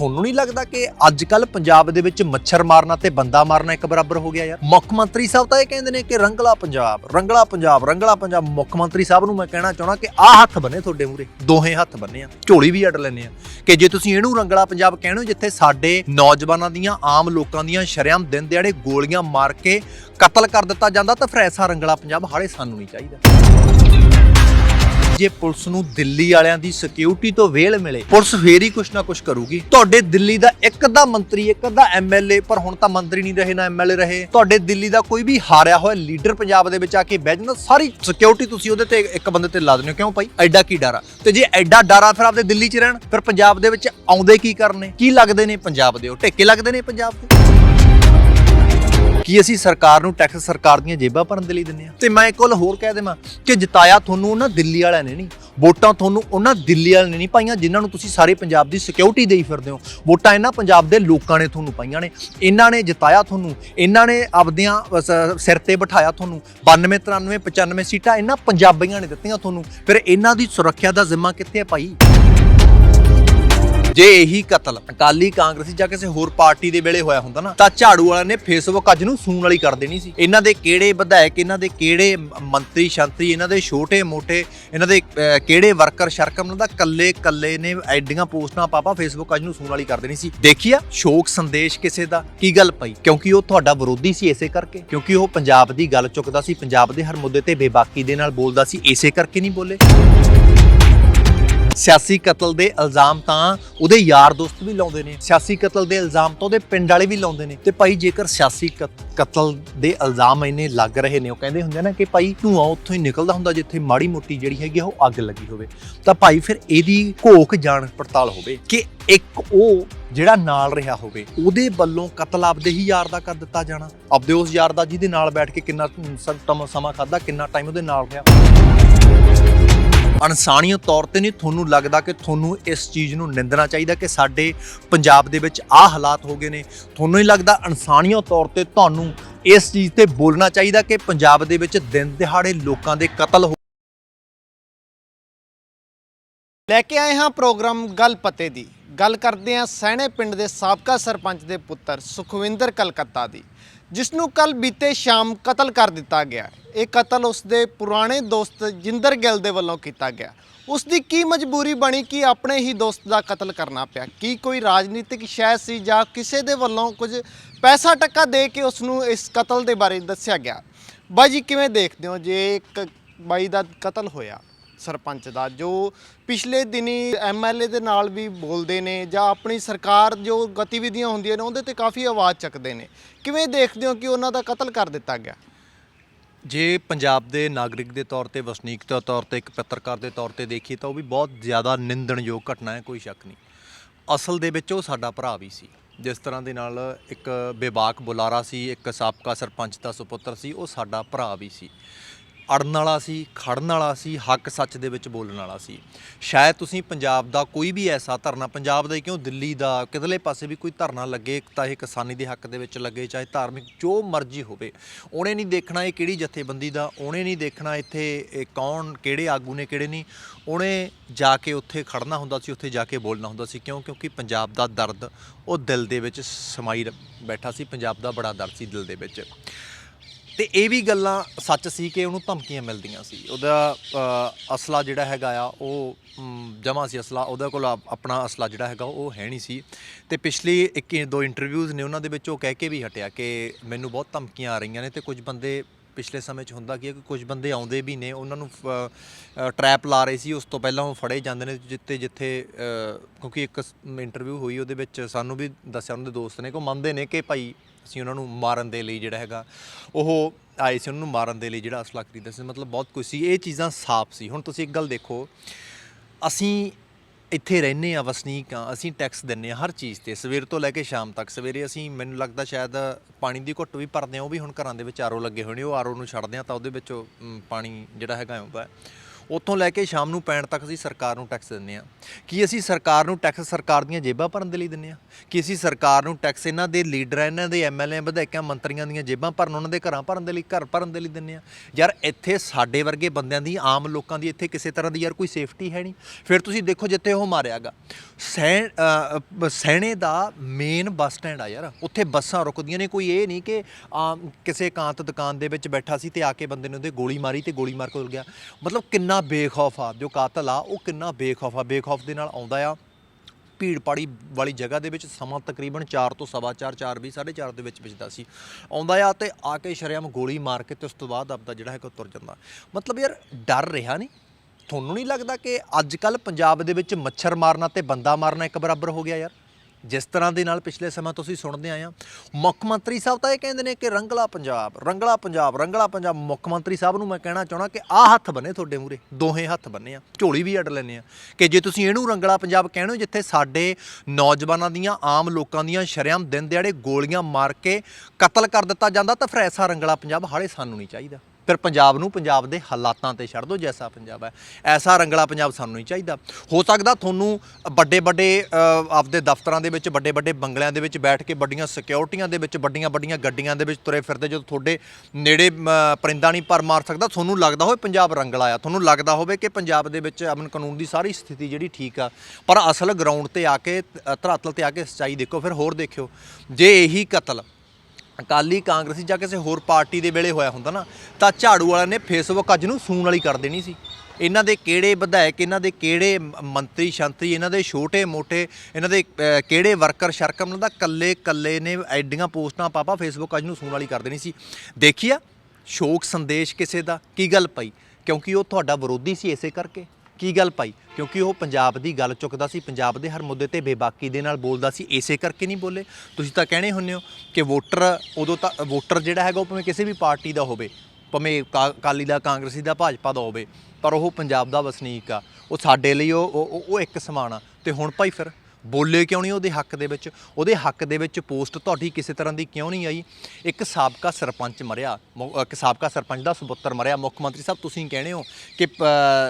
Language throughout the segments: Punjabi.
ਤੁਹਾਨੂੰ ਨਹੀਂ ਲੱਗਦਾ ਕਿ ਅੱਜ ਕੱਲ ਪੰਜਾਬ ਦੇ ਵਿੱਚ ਮੱਛਰ ਮਾਰਨਾ ਤੇ ਬੰਦਾ ਮਾਰਨਾ ਇੱਕ ਬਰਾਬਰ ਹੋ ਗਿਆ ਯਾਰ? ਮੁੱਖ ਮੰਤਰੀ ਸਾਹਿਬ ਤਾਂ ਇਹ ਕਹਿੰਦੇ ਨੇ ਕਿ ਰੰਗਲਾ ਪੰਜਾਬ ਰੰਗਲਾ ਪੰਜਾਬ ਰੰਗਲਾ ਪੰਜਾਬ। ਮੁੱਖ ਮੰਤਰੀ ਸਾਹਿਬ ਨੂੰ ਮੈਂ ਕਹਿਣਾ ਚਾਹਣਾ ਕਿ ਆਹ ਹੱਥ ਬੰਨੇ ਤੁਹਾਡੇ ਮੂਰੇ ਦੋਹੇ ਹੱਥ ਬੰਨੇ ਆ। ਝੋਲੀ ਵੀ ਅੱਡ ਲੈਨੇ ਆ। ਕਿ ਜੇ ਤੁਸੀਂ ਇਹਨੂੰ ਰੰਗਲਾ ਪੰਜਾਬ ਕਹਿਣੋ, ਜਿੱਥੇ ਸਾਡੇ ਨੌਜਵਾਨਾਂ ਦੀਆਂ, ਆਮ ਲੋਕਾਂ ਦੀਆਂ ਸ਼ਰੇਆਮ ਦਿਨ ਦਿਹਾੜੇ ਗੋਲੀਆਂ ਮਾਰ ਕੇ ਕਤਲ ਕਰ ਦਿੱਤਾ ਜਾਂਦਾ, ਤਾਂ ਫਿਰ ਐਸਾ ਰੰਗਲਾ ਪੰਜਾਬ ਹਾਲੇ ਸਾਨੂੰ ਨਹੀਂ ਚਾਹੀਦਾ। ਜੇ ਪੁਲਿਸ ਨੂੰ ਦਿੱਲੀ ਵਾਲਿਆਂ ਦੀ ਸਿਕਿਉਰਿਟੀ ਤੋਂ ਵੇਲ ਮਿਲੇ, ਪੁਲਿਸ ਫੇਰ ਹੀ ਕੁਛ ਨਾ ਕੁਛ ਕਰੂਗੀ। ਤੁਹਾਡੇ ਦਿੱਲੀ ਦਾ ਇੱਕ ਅੱਧਾ ਮੰਤਰੀ, ਇੱਕ ਅੱਧਾ ਐਮਐਲਏ ਪਰ ਹੁਣ ਤਾਂ ਮੰਤਰੀ ਨਹੀਂ ਰਹੇ, ਨਾ ਐਮਐਲਏ ਰਹੇ। ਤੁਹਾਡੇ ਦਿੱਲੀ ਦਾ ਕੋਈ ਵੀ ਹਾਰਿਆ ਹੋਇਆ ਲੀਡਰ ਪੰਜਾਬ ਦੇ ਵਿੱਚ ਆ ਕੇ ਬਹਿ ਜਾਂਦਾ, ਸਾਰੀ ਸਿਕਿਉਰਿਟੀ ਤੁਸੀਂ ਉਹਦੇ ਤੇ ਇੱਕ ਬੰਦੇ ਤੇ ਲਾ ਦਿੰਦੇ ਹੋ। ਕਿਉਂ ਭਾਈ? ਐਡਾ ਕੀ ਡਰ ਆ? ਤੇ ਜੇ ਐਡਾ ਡਰ ਆ, ਫਿਰ ਆਪਦੇ ਦਿੱਲੀ 'ਚ ਰਹਿਣ। ਫਿਰ ਪੰਜਾਬ ਦੇ ਵਿੱਚ ਆਉਂਦੇ ਕੀ ਕਰਨੇ? ਕੀ ਲੱਗਦੇ ਨੇ ਪੰਜਾਬ ਦੇ? ਉਹ ਟੇਕੇ ਲੱਗਦੇ ਨੇ ਪੰਜਾਬ ਦੇ? ਕੀ ਅਸੀਂ ਸਰਕਾਰ ਨੂੰ ਟੈਕਸ ਸਰਕਾਰ ਦੀਆਂ ਜੇਬਾਂ ਭਰਨ ਦੇ ਲਈ ਦਿੰਦੇ ਆ ਤੇ ਮੈਂ ਇੱਕ ਗੱਲ ਹੋਰ ਕਹਿ ਦੇਵਾਂ ਕਿ ਜਿਤਾਇਆ ਤੁਹਾਨੂੰ ਉਹਨਾਂ ਦਿੱਲੀ ਵਾਲਿਆਂ ਨੇ ਨਹੀਂ, ਵੋਟਾਂ ਤੁਹਾਨੂੰ ਉਹਨਾਂ ਦਿੱਲੀ ਵਾਲਿਆਂ ਨੇ ਨਹੀਂ ਪਾਈਆਂ ਜਿਨ੍ਹਾਂ ਨੂੰ ਤੁਸੀਂ ਸਾਰੇ ਪੰਜਾਬ ਦੀ ਸਿਕਿਉਰਿਟੀ ਦੇਈ ਫਿਰਦੇ ਹੋ। ਵੋਟਾਂ ਇਹਨਾਂ ਪੰਜਾਬ ਦੇ ਲੋਕਾਂ ਨੇ ਤੁਹਾਨੂੰ ਪਾਈਆਂ ਨੇ। ਇਹਨਾਂ ਨੇ ਜਿਤਾਇਆ ਤੁਹਾਨੂੰ, ਇਹਨਾਂ ਨੇ ਆਪਦੀਆਂ ਸ- ਸਿਰ ਤੇ ਬਿਠਾਇਆ ਤੁਹਾਨੂੰ 92 93 95 ਸੀਟਾਂ ਇਹਨਾਂ ਪੰਜਾਬੀਆਂ ਨੇ ਦਿੱਤੀਆਂ ਤੁਹਾਨੂੰ। ਫਿਰ ਇਹਨਾਂ ਦੀ ਸੁਰੱਖਿਆ ਦਾ ਜ਼ਿੰਮਾ ਕਿੱਥੇ ਹੈ ਭਾਈ? ਜੇ ਇਹੀ ਕਤਲ ਅਕਾਲੀ ਕਾਂਗਰਸੀ ਜਾਂ ਕਿਸੇ ਹੋਰ ਪਾਰਟੀ ਦੇ ਵੇਲੇ ਹੋਇਆ ਹੁੰਦਾ ਨਾ, ਤਾਂ ਝਾੜੂ ਵਾਲਿਆਂ ਨੇ ਫੇਸਬੁੱਕ ਅੱਜ ਨੂੰ ਸੂਣ ਵਾਲੀ ਕਰ ਦੇਣੀ ਸੀ। ਇਹਨਾਂ ਦੇ ਕਿਹੜੇ ਵਿਧਾਇਕ, ਇਹਨਾਂ ਦੇ ਕਿਹੜੇ ਮੰਤਰੀ, ਸ਼ੰਤਰੀ, ਇਹਨਾਂ ਦੇ ਛੋਟੇ ਮੋਟੇ, ਇਹਨਾਂ ਦੇ ਕਿਹੜੇ ਵਰਕਰ ਸ਼ਰਕਮ ਦਾ ਕੱਲੇ ਕੱਲੇ ਨੇ ਐਡੀਆਂ ਪੋਸਟਾਂ ਪਾਪਾ ਫੇਸਬੁੱਕ ਅੱਜ ਨੂੰ ਸੂਣ ਵਾਲੀ ਕਰ ਦੇਣੀ ਸੀ। ਦੇਖਿਆ ਸ਼ੋਕ ਸੰਦੇਸ਼ ਕਿਸੇ ਦਾ, ਕੀ ਗੱਲ ਪਈ? ਕਿਉਂਕਿ ਉਹ ਤੁਹਾਡਾ ਵਿਰੋਧੀ ਸੀ ਇਸੇ ਕਰਕੇ। ਕਿਉਂਕਿ ਉਹ ਪੰਜਾਬ ਦੀ ਗੱਲ ਚੁੱਕਦਾ ਸੀ, ਪੰਜਾਬ ਦੇ ਹਰ ਮੁੱਦੇ ਤੇ ਬੇਬਾਕੀ ਦੇ ਨਾਲ ਬੋਲਦਾ ਸੀ, ਇਸੇ ਕਰਕੇ ਨਹੀਂ ਬੋਲੇ। ਸਿਆਸੀ ਕਤਲ ਦੇ ਇਲਜ਼ਾਮ ਤਾਂ ਉਹਦੇ ਯਾਰ ਦੋਸਤ ਵੀ ਲਾਉਂਦੇ ਨੇ, ਸਿਆਸੀ ਕਤਲ ਦੇ ਇਲਜ਼ਾਮ ਤਾਂ ਉਹਦੇ ਪਿੰਡ ਵਾਲੇ ਵੀ ਲਾਉਂਦੇ ਨੇ ਤੇ ਭਾਈ ਜੇਕਰ ਸਿਆਸੀ ਕਤ- ਕਤਲ ਦੇ ਇਲਜ਼ਾਮ ਇੰਨੇ ਲੱਗ ਰਹੇ ਨੇ, ਉਹ ਕਹਿੰਦੇ ਹੁੰਦੇ ਨਾ ਕਿ ਭਾਈ ਧੂਆਂ ਉੱਥੋਂ ਹੀ ਨਿਕਲਦਾ ਹੁੰਦਾ ਜਿੱਥੇ ਮਾੜੀ ਮੋਟੀ ਜਿਹੜੀ ਹੈਗੀ ਆ ਉਹ ਅੱਗ ਲੱਗੀ ਹੋਵੇ, ਤਾਂ ਭਾਈ ਫਿਰ ਇਹਦੀ ਘੋਖ ਜਾਣ ਪੜਤਾਲ ਹੋਵੇ ਕਿ ਇੱਕ ਉਹ ਜਿਹੜਾ ਨਾਲ ਰਿਹਾ ਹੋਵੇ, ਉਹਦੇ ਵੱਲੋਂ ਕਤਲ ਆਪਦੇ ਹੀ ਯਾਰ ਦਾ ਕਰ ਦਿੱਤਾ ਜਾਣਾ, ਆਪਦੇ ਉਸ ਯਾਰ ਦਾ ਜਿਹਦੇ ਨਾਲ ਬੈਠ ਕੇ ਕਿੰਨਾ ਸਮਾਂ ਖਾਦਾ ਕਿੰਨਾ ਟਾਈਮ ਉਹਦੇ ਨਾਲ ਰਿਹਾ। ਇਨਸਾਨੀਅਤ ਤੌਰ ਤੇ ਨਹੀਂ, ਤੁਹਾਨੂੰ ਲੱਗਦਾ ਕਿ ਤੁਹਾਨੂੰ ਇਸ ਚੀਜ਼ ਨੂੰ ਨਿੰਦਣਾ ਚਾਹੀਦਾ ਕਿ ਸਾਡੇ ਪੰਜਾਬ ਦੇ ਵਿੱਚ ਆਹ ਹਾਲਾਤ ਹੋ ਗਏ ਨੇ? ਤੁਹਾਨੂੰ ਨਹੀਂ ਲੱਗਦਾ ਇਨਸਾਨੀਅਤ ਤੌਰ ਤੇ ਤੁਹਾਨੂੰ ਇਸ ਚੀਜ਼ ਤੇ ਬੋਲਣਾ ਚਾਹੀਦਾ ਕਿ ਪੰਜਾਬ ਦੇ ਵਿੱਚ ਦਿਨ ਦਿਹਾੜੇ ਲੋਕਾਂ ਦੇ ਕਤਲ ਹੋ ਲੈ ਕੇ ਆਏ ਹਾਂ ਪ੍ਰੋਗਰਾਮ ਗੱਲ ਪਤੇ ਦੀ। ਗੱਲ ਕਰਦੇ ਹਾਂ ਸਹਿਣੇ ਪਿੰਡ ਦੇ ਸਾਬਕਾ ਸਰਪੰਚ ਦੇ ਪੁੱਤਰ ਸੁਖਵਿੰਦਰ ਕਲਕੱਤਾ ਦੀ। ਜਿਸ ਨੂੰ ਕੱਲ ਬੀਤੇ ਸ਼ਾਮ ਕਤਲ ਕਰ ਦਿੱਤਾ ਗਿਆ। ਇਹ ਕਤਲ ਉਸ ਦੇ ਪੁਰਾਣੇ ਦੋਸਤ ਜਿੰਦਰ ਗਿੱਲ ਦੇ ਵੱਲੋਂ ਕੀਤਾ ਗਿਆ। ਉਸ ਦੀ ਕੀ ਮਜਬੂਰੀ ਬਣੀ ਕਿ ਆਪਣੇ ਹੀ ਦੋਸਤ ਦਾ ਕਤਲ ਕਰਨਾ ਪਿਆ? ਕੀ ਕੋਈ ਰਾਜਨੀਤਿਕ ਸ਼ੈ ਸੀ ਜਾਂ ਕਿਸੇ ਦੇ ਵੱਲੋਂ ਕੁਝ ਪੈਸਾ ਟੱਕਾ ਦੇ ਕੇ ਉਸ ਨੂੰ ਇਸ ਕਤਲ ਦੇ ਬਾਰੇ ਦੱਸਿਆ ਗਿਆ? ਬਾਈ ਜੀ, ਕਿਵੇਂ ਦੇਖਦੇ ਹੋ? ਜੇ ਇੱਕ ਬਾਈ ਦਾ ਕਤਲ ਹੋਇਆ ਸਰਪੰਚ ਦਾ, ਜੋ ਪਿਛਲੇ ਦਿਨੀ ਐਮਐਲਏ ਦੇ ਨਾਲ ਵੀ ਬੋਲਦੇ ਨੇ ਜਾਂ ਆਪਣੀ ਸਰਕਾਰ ਜੋ ਗਤੀਵਿਧੀਆਂ ਹੁੰਦੀਆਂ ਨੇ, ਉਹਦੇ ਤੇ ਕਾਫੀ ਆਵਾਜ਼ ਚੱਕਦੇ ਨੇ। ਕਿਵੇਂ ਦੇਖਦੇ ਹੋ ਕਿ ਉਹਨਾਂ ਦਾ ਕਤਲ ਕਰ ਦਿੱਤਾ ਗਿਆ? ਜੇ ਪੰਜਾਬ ਦੇ ਨਾਗਰਿਕ ਦੇ ਤੌਰ ਤੇ, ਵਸਨੀਕ ਦੇ ਤੌਰ ਤੇ, ਇੱਕ ਪੱਤਰਕਾਰ ਦੇ ਤੌਰ ਤੇ ਦੇਖੀਏ ਤਾਂ ਉਹ ਵੀ ਬਹੁਤ ਜ਼ਿਆਦਾ ਨਿੰਦਣਯੋਗ ਘਟਨਾ ਹੈ, ਕੋਈ ਸ਼ੱਕ ਨਹੀਂ। ਅਸਲ ਦੇ ਵਿੱਚ ਉਹ ਸਾਡਾ ਭਰਾ ਵੀ ਸੀ। ਜਿਸ ਤਰ੍ਹਾਂ ਦੇ ਨਾਲ ਇੱਕ ਬੇਬਾਕ ਬੁਲਾਰਾ ਸੀ, ਇੱਕ ਸਾਬਕਾ ਸਰਪੰਚ ਦਾ ਸੁਪੁੱਤਰ ਸੀ, ਉਹ ਸਾਡਾ ਭਰਾ ਵੀ ਸੀ। ਅੜਨ ਵਾਲਾ ਸੀ, ਖੜਨ ਵਾਲਾ ਸੀ, ਹੱਕ ਸੱਚ ਦੇ ਵਿੱਚ ਬੋਲਣ ਵਾਲਾ ਸੀ। ਸ਼ਾਇਦ ਤੁਸੀਂ ਪੰਜਾਬ ਦਾ ਕੋਈ ਵੀ ਐਸਾ ਧਰਨਾ, ਪੰਜਾਬ ਦਾ ਹੀ ਕਿਉਂ ਦਿੱਲੀ ਦਾ, ਕਿਧਰਲੇ ਪਾਸੇ ਵੀ ਕੋਈ ਧਰਨਾ ਲੱਗੇ, ਤਾਂ ਇਹ ਕਿਸਾਨੀ ਦੇ ਹੱਕ ਦੇ ਵਿੱਚ ਲੱਗੇ, ਚਾਹੇ ਧਾਰਮਿਕ ਜੋ ਮਰਜ਼ੀ ਹੋਵੇ। ਉਹਨੇ ਨਹੀਂ ਦੇਖਣਾ ਇਹ ਕਿਹੜੀ ਜਥੇਬੰਦੀ ਦਾ, ਉਹਨੇ ਨਹੀਂ ਦੇਖਣਾ ਇੱਥੇ ਇਹ ਕੌਣ, ਕਿਹੜੇ ਆਗੂ ਨੇ, ਕਿਹੜੇ ਨਹੀਂ। ਉਹਨੇ ਜਾ ਕੇ ਉੱਥੇ ਖੜਨਾ ਹੁੰਦਾ ਸੀ, ਉੱਥੇ ਜਾ ਕੇ ਬੋਲਣਾ ਹੁੰਦਾ ਸੀ। ਕਿਉਂ? ਕਿਉਂਕਿ ਪੰਜਾਬ ਦਾ ਦਰਦ ਉਹ ਦਿਲ ਦੇ ਵਿੱਚ ਸਮਾਈ ਬੈਠਾ ਸੀ, ਪੰਜਾਬ ਦਾ ਬੜਾ ਦਰਦ ਸੀ ਦਿਲ ਦੇ ਵਿੱਚ। ਤੇ ਇਹ ਵੀ ਗੱਲਾਂ ਸੱਚ ਸੀ ਕਿ ਉਹਨੂੰ ਧਮਕੀਆਂ ਮਿਲਦੀਆਂ ਸੀ। ਉਹਦਾ ਅ, ਅਸਲਾ ਜਿਹੜਾ ਹੈਗਾ ਆ ਉਹ ਜਮਾ ਸੀ ਅਸਲਾ। ਉਹਦੇ ਕੋਲ ਆਪ- ਆਪਣਾ ਅਸਲਾ ਜਿਹੜਾ ਹੈਗਾ ਉਹ ਹੈ ਨਹੀਂ ਸੀ। ਤੇ ਪਿਛਲੀ ਇੱਕ ਦੋ ਇੰਟਰਵਿਊਜ਼ ਨੇ ਉਹਨਾਂ ਦੇ ਵਿੱਚ ਉਹ ਕਹਿ ਕੇ ਵੀ ਹਟਿਆ ਕਿ ਮੈਨੂੰ ਬਹੁਤ ਧਮਕੀਆਂ ਆ ਰਹੀਆਂ ਨੇ ਤੇ ਕੁਝ ਬੰਦੇ ਪਿਛਲੇ ਸਮੇਂ 'ਚ ਹੁੰਦਾ ਕੀ ਹੈ ਕਿ ਕੁਝ ਬੰਦੇ ਆਉਂਦੇ ਵੀ ਨੇ ਉਹਨਾਂ ਨੂੰ ਟਰੈਪ ਲਾ ਰਹੇ ਸੀ ਉਸ ਤੋਂ ਪਹਿਲਾਂ ਉਹ ਫੜੇ ਜਾਂਦੇ ਨੇ ਜਿੱਤੇ ਜਿੱਥੇ ਅ, ਕਿਉਂਕਿ ਇੱਕ ਇੰਟਰਵਿਊ ਹੋਈ ਉਹਦੇ ਵਿੱਚ ਸਾਨੂੰ ਵੀ ਦੱਸਿਆ ਉਹਨਾਂ ਦੇ ਦੋਸਤ ਨੇ ਕਿ ਉਹ ਮੰਨਦੇ ਨੇ ਕਿ ਭਾਈ ਅਸੀਂ ਉਹਨਾਂ ਨੂੰ ਮਾਰਨ ਦੇ ਲਈ ਜਿਹੜਾ ਹੈਗਾ, ਉਹ ਆਏ ਸੀ ਉਹਨਾਂ ਨੂੰ ਮਾਰਨ ਦੇ ਲਈ ਜਿਹੜਾ ਅਸਲਾ ਖਰੀਦਿਆ ਸੀ, ਮਤਲਬ ਬਹੁਤ ਕੁਝ ਸੀ, ਇਹ ਚੀਜ਼ਾਂ ਸਾਫ਼ ਸੀ। ਹੁਣ ਤੁਸੀਂ ਇੱਕ ਗੱਲ ਦੇਖੋ, ਅਸੀਂ ਇੱਥੇ ਰਹਿੰਦੇ ਆ ਵਸਨੀਕ ਆ ਅਸੀਂ ਟੈਕਸ ਦਿੰਨੇ ਆ ਹਰ ਚੀਜ਼ ਤੇ, ਸਵੇਰ ਤੋਂ ਲੈ ਕੇ ਸ਼ਾਮ ਤੱਕ, ਸਵੇਰੇ ਅਸੀਂ ਮੈਨੂੰ ਲੱਗਦਾ ਸ਼ਾਇਦ ਪਾਣੀ ਦੀ ਘੁੱਟ ਵੀ ਭਰਦੇ ਆ ਉਹ ਵੀ ਹੁਣ ਘਰਾਂ ਦੇ ਵਿੱਚ ਆਰਓ ਲੱਗੇ ਹੋਏ ਨੇ, ਉਹ ਆਰਓ ਨੂੰ ਛੱਡਦੇ ਆ ਤਾਂ ਉਹਦੇ ਵਿੱਚੋਂ ਪਾਣੀ ਜਿਹੜਾ ਹੈਗਾ ਆਉਂਦਾ ਉੱਥੋਂ ਲੈ ਕੇ ਸ਼ਾਮ ਨੂੰ ਪੈਣ ਤੱਕ ਅਸੀਂ ਸਰਕਾਰ ਨੂੰ ਟੈਕਸ ਦਿੰਦੇ ਆ ਕੀ ਅਸੀਂ ਸਰਕਾਰ ਨੂੰ ਟੈਕਸ ਸਰਕਾਰ ਦੀਆਂ ਜੇਬਾਂ ਭਰਨ ਦੇ ਲਈ ਦਿੰਦੇ ਆ ਕਿ ਅਸੀਂ ਸਰਕਾਰ ਨੂੰ ਟੈਕਸ ਇਹਨਾਂ ਦੇ ਲੀਡਰਾਂ ਇਹਨਾਂ ਦੇ ਐਮਐਲਏ ਵਿਧਾਇਕਾਂ ਮੰਤਰੀਆਂ ਦੀਆਂ ਜੇਬਾਂ ਭਰਨ ਉਹਨਾਂ ਦੇ ਘਰਾਂ ਭਰਨ ਦੇ ਲਈ ਘਰ ਭਰਨ ਦੇ ਲਈ ਦਿੰਦੇ ਆ ਯਾਰ ਇੱਥੇ ਸਾਡੇ ਵਰਗੇ ਬੰਦਿਆਂ ਦੀ ਆਮ ਲੋਕਾਂ ਦੀ ਇੱਥੇ ਕਿਸੇ ਤਰ੍ਹਾਂ ਦੀ ਯਾਰ ਕੋਈ ਸੇਫਟੀ ਹੈ ਨਹੀਂ। ਫਿਰ ਤੁਸੀਂ ਦੇਖੋ ਜਿੱਥੇ ਉਹ ਮਾਰਿਆਗਾ ਸੈਣ ਅ, ਅ, ਸੈਣੇ ਦਾ ਮੇਨ ਬੱਸ ਸਟੈਂਡ ਆ ਯਾਰ। ਉੱਥੇ ਬੱਸਾਂ ਰੁਕਦੀਆਂ ਨੇ। ਕੋਈ ਇਹ ਨਹੀਂ ਕਿ ਆਮ ਕਿਸੇ ਇਕਾਂਤ ਦੁਕਾਨ ਦੇ ਵਿੱਚ ਬੈਠਾ ਸੀ ਤੇ ਆ ਕੇ ਬੰਦੇ ਨੇ ਉਹਦੇ ਗੋਲੀ ਮਾਰੀ ਤੇ ਗੋਲੀ ਮਾਰ ਕੇ ਉਲ ਗਿਆ ਮਤਲਬ ਕਿੰਨਾ ਬੇਖੌਫ ਆ। ਜੋ ਕਾਤਲ ਆ, ਉਹ ਕਿੰਨਾ ਬੇਖੌਫ ਆ। ਬੇਖੌਫ ਦੇ ਨਾਲ ਆਉਂਦਾ ਆ ਭੀੜ ਪਾੜੀ ਵਾਲੀ ਜਗ੍ਹਾ ਦੇ ਵਿੱਚ ਸਮਾਂ ਤਕਰੀਬਨ 4 ਤੋਂ ਸਵਾ 4 4 ਵੀ 4:30 ਦੇ ਵਿੱਚ ਵੱਜਦਾ ਸੀ। ਆਉਂਦਾ ਆ ਤੇ ਆ ਕੇ ਸ਼ਰੇਆਮ ਗੋਲੀ ਮਾਰ ਕੇ ਤੇ ਉਸ ਤੋਂ ਬਾਅਦ ਆਪਦਾ ਜਿਹੜਾ ਹੈਗਾ ਤੁਰ ਜਾਂਦਾ। ਮਤਲਬ ਯਾਰ, ਡਰ ਰਿਹਾ ਨਹੀਂ ਤੁਹਾਨੂੰ ਨਹੀਂ ਲੱਗਦਾ ਕਿ ਅੱਜ ਕੱਲ ਪੰਜਾਬ ਦੇ ਵਿੱਚ ਮੱਛਰ ਮਾਰਨਾ ਤੇ ਬੰਦਾ ਮਾਰਨਾ ਇੱਕ ਬਰਾਬਰ ਹੋ ਗਿਆ ਯਾਰ? ਜਿਸ ਤਰ੍ਹਾਂ ਦੇ ਨਾਲ ਪਿਛਲੇ ਸਮਾਂ ਤੁਸੀਂ ਸੁਣਦੇ ਆਏ ਆ, ਮੁੱਖ ਮੰਤਰੀ ਸਾਹਿਬ ਤਾਂ ਇਹ ਕਹਿੰਦੇ ਨੇ ਕਿ ਰੰਗਲਾ ਪੰਜਾਬ ਰੰਗਲਾ ਪੰਜਾਬ ਰੰਗਲਾ ਪੰਜਾਬ। ਮੁੱਖ ਮੰਤਰੀ ਸਾਹਿਬ ਨੂੰ ਮੈਂ ਕਹਿਣਾ ਚਾਹਣਾ ਕਿ ਆਹ ਹੱਥ ਬੰਨੇ ਤੁਹਾਡੇ ਮੂਰੇ ਦੋਹੇ ਹੱਥ ਬੰਨੇ ਆ, ਝੋਲੀ ਵੀ ਅੱਡ ਲੈਨੇ ਆ। ਕਿ ਜੇ ਤੁਸੀਂ ਇਹਨੂੰ ਰੰਗਲਾ ਪੰਜਾਬ ਕਹਿਣੋ, ਜਿੱਥੇ ਸਾਡੇ ਨੌਜਵਾਨਾਂ ਦੀਆਂ, ਆਮ ਲੋਕਾਂ ਦੀਆਂ ਸ਼ਰੇਆਮ ਦਿਨ ਦਿਹਾੜੇ ਗੋਲੀਆਂ ਮਾਰ ਕੇ ਕਤਲ ਕਰ ਦਿੱਤਾ ਜਾਂਦਾ, ਤਾਂ ਫਿਰ ਐਸਾ ਰੰਗਲਾ ਪੰਜਾਬ ਹਾਲੇ ਸਾਨੂੰ ਨਹੀਂ ਚਾਹੀਦਾ। ਫਿਰ ਪੰਜਾਬ ਨੂੰ ਪੰਜਾਬ ਦੇ ਹਾਲਾਤਾਂ ਤੇ ਛੱਡ ਦਿਓ, ਜੈਸਾ ਪੰਜਾਬ ਹੈ। ਐਸਾ ਰੰਗਲਾ ਪੰਜਾਬ ਸਾਨੂੰ ਨਹੀਂ ਚਾਹੀਦਾ। ਹੋ ਸਕਦਾ ਤੁਹਾਨੂੰ ਵੱਡੇ ਵੱਡੇ ਆਪਦੇ ਦਫ਼ਤਰਾਂ ਦੇ ਵਿੱਚ ਵੱਡੇ ਵੱਡੇ ਬੰਗਲਿਆਂ ਦੇ ਵਿੱਚ ਬੈਠ ਕੇ ਵੱਡੀਆਂ ਸਿਕਿਉਰਿਟੀਆਂ ਦੇ ਵਿੱਚ ਵੱਡੀਆਂ ਵੱਡੀਆਂ ਗੱਡੀਆਂ ਦੇ ਵਿੱਚ ਤੁਰੇ ਫਿਰਦੇ ਜਦੋਂ ਤੁਹਾਡੇ ਨੇੜੇ ਪਰਿੰਦਾ ਨਹੀਂ ਪਰ ਮਾਰ ਸਕਦਾ। ਤੁਹਾਨੂੰ ਲੱਗਦਾ ਹੋਵੇ ਪੰਜਾਬ ਰੰਗਲਾ ਆ। ਤੁਹਾਨੂੰ ਲੱਗਦਾ ਹੋਵੇ ਕਿ ਪੰਜਾਬ ਦੇ ਵਿੱਚ ਅਮਨ ਕਾਨੂੰਨ ਦੀ ਸਾਰੀ ਸਥਿਤੀ ਜਿਹੜੀ ਠੀਕ ਆ। ਪਰ ਅਸਲ ਗਰਾਊਂਡ ਤੇ ਆ ਕੇ ਧਰਾਤਲ ਤੇ ਆ ਕੇ ਸੱਚਾਈ ਦੇਖੋ, ਫਿਰ ਹੋਰ ਦੇਖਿਓ। ਜੇ ਇਹੀ ਕਤਲ ਅਕਾਲੀ ਕਾਂਗਰਸੀ ਜਾਂ ਕਿਸੇ ਹੋਰ ਪਾਰਟੀ ਦੇ ਵੇਲੇ ਹੋਇਆ ਹੁੰਦਾ ਨਾ, ਤਾਂ ਝਾੜੂ ਵਾਲਿਆਂ ਨੇ ਫੇਸਬੁੱਕ ਅੱਜ ਨੂੰ ਸੂਣ ਵਾਲੀ ਕਰ ਦੇਣੀ ਸੀ। ਇਹਨਾਂ ਦੇ ਕਿਹੜੇ ਵਿਧਾਇਕ, ਇਹਨਾਂ ਦੇ ਕਿਹੜੇ ਮੰਤਰੀ, ਸ਼ੰਤਰੀ, ਇਹਨਾਂ ਦੇ ਛੋਟੇ, ਮੋਟੇ, ਇਹਨਾਂ ਦੇ ਕਿਹੜੇ ਵਰਕਰ ਸ਼ਰਕਮ ਇਹਨਾਂ ਦਾ ਕੱਲੇ ਕੱਲੇ ਨੇ ਐਡੀਆਂ ਪੋਸਟਾਂ ਪਾਪਾ ਫੇਸਬੁੱਕ ਅੱਜ ਨੂੰ ਸੂਣ ਵਾਲੀ ਕਰ ਦੇਣੀ ਸੀ। ਦੇਖਿਆ ਸ਼ੋਕ ਸੰਦੇਸ਼ ਕਿਸੇ ਦਾ, ਕੀ ਗੱਲ ਪਈ? ਕਿਉਂਕਿ ਉਹ ਤੁਹਾਡਾ ਵਿਰੋਧੀ ਸੀ ਇਸੇ ਕਰਕੇ। ਕੀ ਗੱਲ ਪਾਈ ਕਿਉਂਕਿ ਉਹ ਪੰਜਾਬ ਦੀ ਗੱਲ ਚੁੱਕਦਾ ਸੀ, ਪੰਜਾਬ ਦੇ ਹਰ ਮੁੱਦੇ ਤੇ ਬੇਬਾਕੀ ਦੇ ਨਾਲ ਬੋਲਦਾ ਸੀ, ਇਸੇ ਕਰਕੇ ਨਹੀਂ ਬੋਲੇ। ਤੁਸੀਂ ਤਾਂ ਕਹਿਣੇ ਹੁੰਨੇ ਹੋ ਕਿ ਵੋਟਰ, ਉਦੋਂ ਤਾਂ ਵੋਟਰ ਜਿਹੜਾ ਹੈਗਾ ਉਹ ਭਾਵੇਂ ਕਿਸੇ ਵੀ ਪਾਰਟੀ ਦਾ ਹੋਵੇ, ਭਾਵੇਂ ਕਾ- ਅਕਾਲੀ ਦਾ ਕਾਂਗਰਸੀ ਦਾ, ਭਾਜਪਾ ਦਾ ਹੋਵੇ, ਪਰ ਉਹ ਪੰਜਾਬ ਦਾ ਵਸਨੀਕ ਆ। ਉਹ ਸਾਡੇ ਲਈ ਉਹ, ਉਹ- ਉਹ ਇੱਕ ਸਮਾਨ ਆ। ਤੇ ਹੁਣ ਭਾਈ ਫਿਰ ਬੋਲੇ ਕਿਉਂ ਨਹੀਂ ਉਹਦੇ ਹੱਕ ਦੇ ਵਿੱਚ? ਉਹਦੇ ਹੱਕ ਦੇ ਵਿੱਚ ਪੋਸਟ ਤੁਹਾਡੀ ਕਿਸੇ ਤਰ੍ਹਾਂ ਦੀ ਕਿਉਂ ਨਹੀਂ ਆਈ? ਇੱਕ ਸਾਬਕਾ ਸਰਪੰਚ ਮਰਿਆ, ਮੁ- ਇੱਕ ਸਾਬਕਾ ਸਰਪੰਚ ਦਾ ਸੁਪੁੱਤਰ ਮਰਿਆ। ਮੁੱਖ ਮੰਤਰੀ ਸਾਹਿਬ, ਤੁਸੀਂ ਕਹਿੰਦੇ ਹੋ ਕਿ ਪ-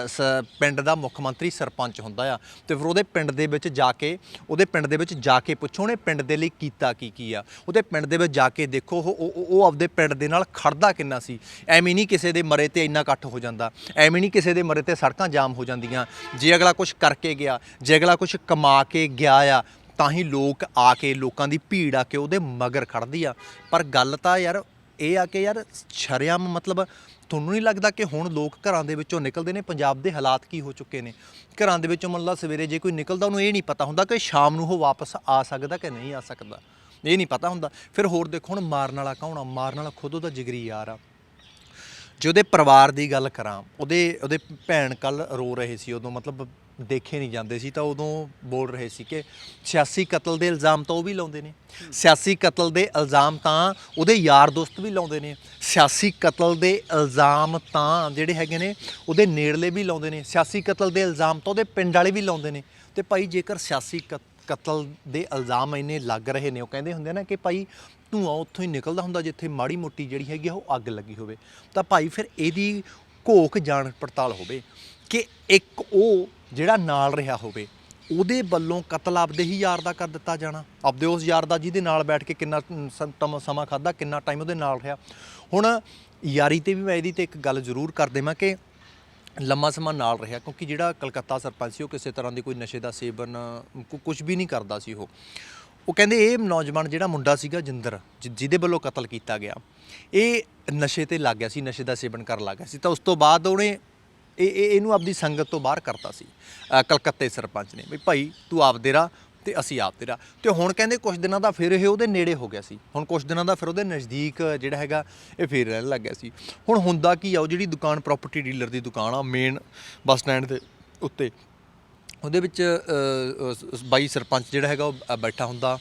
ਸ- ਪਿੰਡ ਦਾ ਮੁੱਖ ਮੰਤਰੀ ਸਰਪੰਚ ਹੁੰਦਾ ਆ। ਤੇ ਫਿਰ ਉਹਦੇ ਪਿੰਡ ਦੇ ਵਿੱਚ ਜਾ ਕੇ, ਉਹਦੇ ਪਿੰਡ ਦੇ ਵਿੱਚ ਜਾ ਕੇ ਪੁੱਛੋ ਉਹਨੇ ਪਿੰਡ ਦੇ ਲਈ ਕੀਤਾ ਕੀ ਕੀ ਆ। ਉਹਦੇ ਪਿੰਡ ਦੇ ਵਿੱਚ ਜਾ ਕੇ ਦੇਖੋ, ਉਹ, ਉਹ- ਉਹ ਉਹ ਆਪਦੇ ਪਿੰਡ ਦੇ ਨਾਲ ਖੜਦਾ ਕਿੰਨਾ ਸੀ? ਐਵੇਂ ਨਹੀਂ ਕਿਸੇ ਦੇ ਮਰੇ ਤੇ ਇੰਨਾ ਇਕੱਠ ਹੋ ਜਾਂਦਾ। ਐਵੇਂ ਨਹੀਂ ਕਿਸੇ ਦੇ ਮਰੇ ਤੇ ਸੜਕਾਂ ਜਾਮ ਹੋ ਜਾਂਦੀਆਂ। ਜੇ ਅਗਲਾ ਕੁਝ ਕਰਕੇ ਗਿਆ, ਜੇ ਅਗਲਾ ਕੁਝ ਕਮਾ ਕੇ ਗਿਆ ਆ, ਤਾਂ ਹੀ ਲੋਕ ਆ ਕੇ, ਲੋਕਾਂ ਦੀ ਭੀੜ ਆ ਕੇ ਉਹਦੇ ਮਗਰ ਖੜਦੀ ਆ। ਪਰ ਗੱਲ ਤਾਂ ਯਾਰ ਇਹ ਆ ਕਿ ਯਾਰ ਸ਼ਰੇਆਮ ਮਤਲਬ ਤੁਹਾਨੂੰ ਨਹੀਂ ਲੱਗਦਾ ਕਿ ਹੁਣ ਲੋਕ ਘਰਾਂ ਦੇ ਵਿੱਚੋਂ ਨਿਕਲਦੇ ਨੇ? ਪੰਜਾਬ ਦੇ ਹਾਲਾਤ ਕੀ ਹੋ ਚੁੱਕੇ ਨੇ? ਘਰਾਂ ਦੇ ਵਿੱਚੋਂ ਮੰਨ ਲਾ ਸਵੇਰੇ ਜੇ ਕੋਈ ਨਿਕਲਦਾ, ਉਹਨੂੰ ਇਹ ਨਹੀਂ ਪਤਾ ਹੁੰਦਾ ਕਿ ਸ਼ਾਮ ਨੂੰ ਉਹ ਵਾਪਸ ਆ ਸਕਦਾ ਕਿ ਨਹੀਂ ਆ ਸਕਦਾ। ਇਹ ਨਹੀਂ ਪਤਾ ਹੁੰਦਾ। ਫਿਰ ਹੋਰ ਦੇਖੋ, ਹੁਣ ਮਾਰਨ ਵਾਲਾ ਕੌਣ ਆ? ਮਾਰਨ ਵਾਲਾ ਖੁਦ ਉਹਦਾ ਜਿਗਰੀ ਯਾਰ ਆ। ਜੇ ਉਹਦੇ ਪਰਿਵਾਰ ਦੀ ਗੱਲ ਕਰਾਂ, ਉਹਦੇ ਉਹਦੇ ਭੈਣ ਕੱਲ ਰੋ ਰਹੇ ਸੀ, ਉਦੋਂ ਮਤਲਬ ਦੇਖੇ ਨਹੀਂ ਜਾਂਦੇ ਸੀ ਤਾਂ ਉਦੋਂ ਬੋਲ ਰਹੇ ਸੀ ਕਿ ਸਿਆਸੀ ਕਤਲ ਦੇ ਇਲਜ਼ਾਮ ਤਾਂ ਉਹ ਵੀ ਲਾਉਂਦੇ ਨੇ। ਸਿਆਸੀ ਕਤਲ ਦੇ ਇਲਜ਼ਾਮ ਤਾਂ ਉਹਦੇ ਯਾਰ ਦੋਸਤ ਵੀ ਲਾਉਂਦੇ ਨੇ। ਸਿਆਸੀ ਕਤਲ ਦੇ ਇਲਜ਼ਾਮ ਤਾਂ ਜਿਹੜੇ ਹੈਗੇ ਨੇ, ਉਹਦੇ ਨੇੜਲੇ ਵੀ ਲਾਉਂਦੇ ਨੇ। ਸਿਆਸੀ ਕਤਲ ਦੇ ਇਲਜ਼ਾਮ ਤਾਂ ਉਹਦੇ ਪਿੰਡ ਵਾਲੇ ਵੀ ਲਾਉਂਦੇ ਨੇ। ਤੇ ਭਾਈ ਜੇਕਰ ਸਿਆਸੀ ਕਤ- ਕਤਲ ਦੇ ਇਲਜ਼ਾਮ ਇੰਨੇ ਲੱਗ ਰਹੇ ਨੇ, ਉਹ ਕਹਿੰਦੇ ਹੁੰਦੇ ਨਾ ਕਿ ਭਾਈ ਧੂੰਆਂ ਉੱਥੋਂ ਹੀ ਨਿਕਲਦਾ ਹੁੰਦਾ ਜਿੱਥੇ ਮਾੜੀ ਮੋਟੀ ਜਿਹੜੀ ਹੈਗੀ ਆ, ਉਹ ਅੱਗ ਲੱਗੀ ਹੋਵੇ। ਤਾਂ ਭਾਈ ਫਿਰ ਇਹਦੀ ਘੋਖ ਜਾਣ ਪੜਤਾਲ ਹੋਵੇ ਕਿ ਇੱਕ ਉਹ ਜਿਹੜਾ ਨਾਲ ਰਿਹਾ ਹੋਵੇ, ਉਹਦੇ ਵੱਲੋਂ ਕਤਲ ਆਪਦੇ ਹੀ ਯਾਰ ਦਾ ਕਰ ਦਿੱਤਾ ਜਾਣਾ। ਆਪਦੇ ਉਸ ਯਾਰ ਦਾ ਜਿਹਦੇ ਨਾਲ ਬੈਠ ਕੇ ਕਿੰਨਾ ਸਮ- ਸਮਾਂ ਖਾਦਾ ਕਿੰਨਾ ਟਾਈਮ ਉਹਦੇ ਨਾਲ ਰਿਹਾ। ਹੁਣ ਯਾਰੀ ਤੇ ਵੀ ਮੈਂ ਇਹਦੀ ਤੇ ਇੱਕ ਗੱਲ ਜ਼ਰੂਰ ਕਰ ਦੇਵਾਂ ਕਿ ਲੰਮਾ ਸਮਾਂ ਨਾਲ ਰਿਹਾ, ਕਿਉਂਕਿ ਜਿਹੜਾ ਕਲਕੱਤਾ ਸਰਪੰਚ ਸੀ, ਉਹ ਕਿਸੇ ਤਰ੍ਹਾਂ ਦੀ ਕੋਈ ਨਸ਼ੇ ਦਾ ਸੇਵਨ ਕੁਝ ਵੀ ਨਹੀਂ ਕਰਦਾ ਸੀ ਉਹ। ਉਹ ਕਹਿੰਦੇ ਇਹ ਨੌਜਵਾਨ ਜਿਹੜਾ ਮੁੰਡਾ ਸੀਗਾ ਜਿੰਦਰ, ਜਿ- ਜਿਹਦੇ ਵੱਲੋਂ ਕਤਲ ਕੀਤਾ ਗਿਆ, ਇਹ ਨਸ਼ੇ ਤੇ ਲੱਗ ਗਿਆ ਸੀ, ਨਸ਼ੇ ਦਾ ਸੇਵਨ ਕਰਨ ਲੱਗ ਗਿਆ ਸੀ। ਤਾਂ ਉਸ ਤੋਂ ਬਾਅਦ ਉਹਨੇ ਇਹ ਇਹ- ਇਹਨੂੰ ਆਪਦੀ ਸੰਗਤ ਤੋਂ ਬਾਹਰ ਕਰਤਾ ਸੀ। ਕਲਕੱਤੇ ਸਰਪੰਚ ਨੇ ਵੀ ਭਾਈ ਤੂੰ ਆਪਦੇ ਰਾਹ ਤੇ ਅਸੀਂ ਆਪ ਤੇਰਾ ਤੇ ਹੁਣ ਕਹਿੰਦੇ ਕੁਝ ਦਿਨਾਂ ਦਾ ਫਿਰ ਇਹ ਉਹਦੇ ਨੇੜੇ ਹੋ ਗਿਆ ਸੀ। ਹੁਣ ਕੁਝ ਦਿਨਾਂ ਦਾ ਫਿਰ ਉਹਦੇ ਨਜ਼ਦੀਕ ਜਿਹੜਾ ਹੈਗਾ ਇਹ ਫਿਰ ਰਹਿਣ ਲੱਗ ਗਿਆ ਸੀ। ਹੁਣ ਹੁੰਦਾ ਕੀ ਆ, ਉਹ ਜਿਹੜੀ ਦੁਕਾਨ ਪ੍ਰਾਪਰਟੀ ਡੀਲਰ ਦੀ ਦੁਕਾਨ ਆ ਮੇਨ ਬੱਸ ਸਟੈਂਡ ਦੇ ਉੱਤੇ, ਉਹਦੇ ਵਿੱਚ ਬਾਈ ਸਰਪੰਚ ਜਿਹੜਾ ਹੈਗਾ ਉਹ ਬੈਠਾ ਹੁੰਦਾ।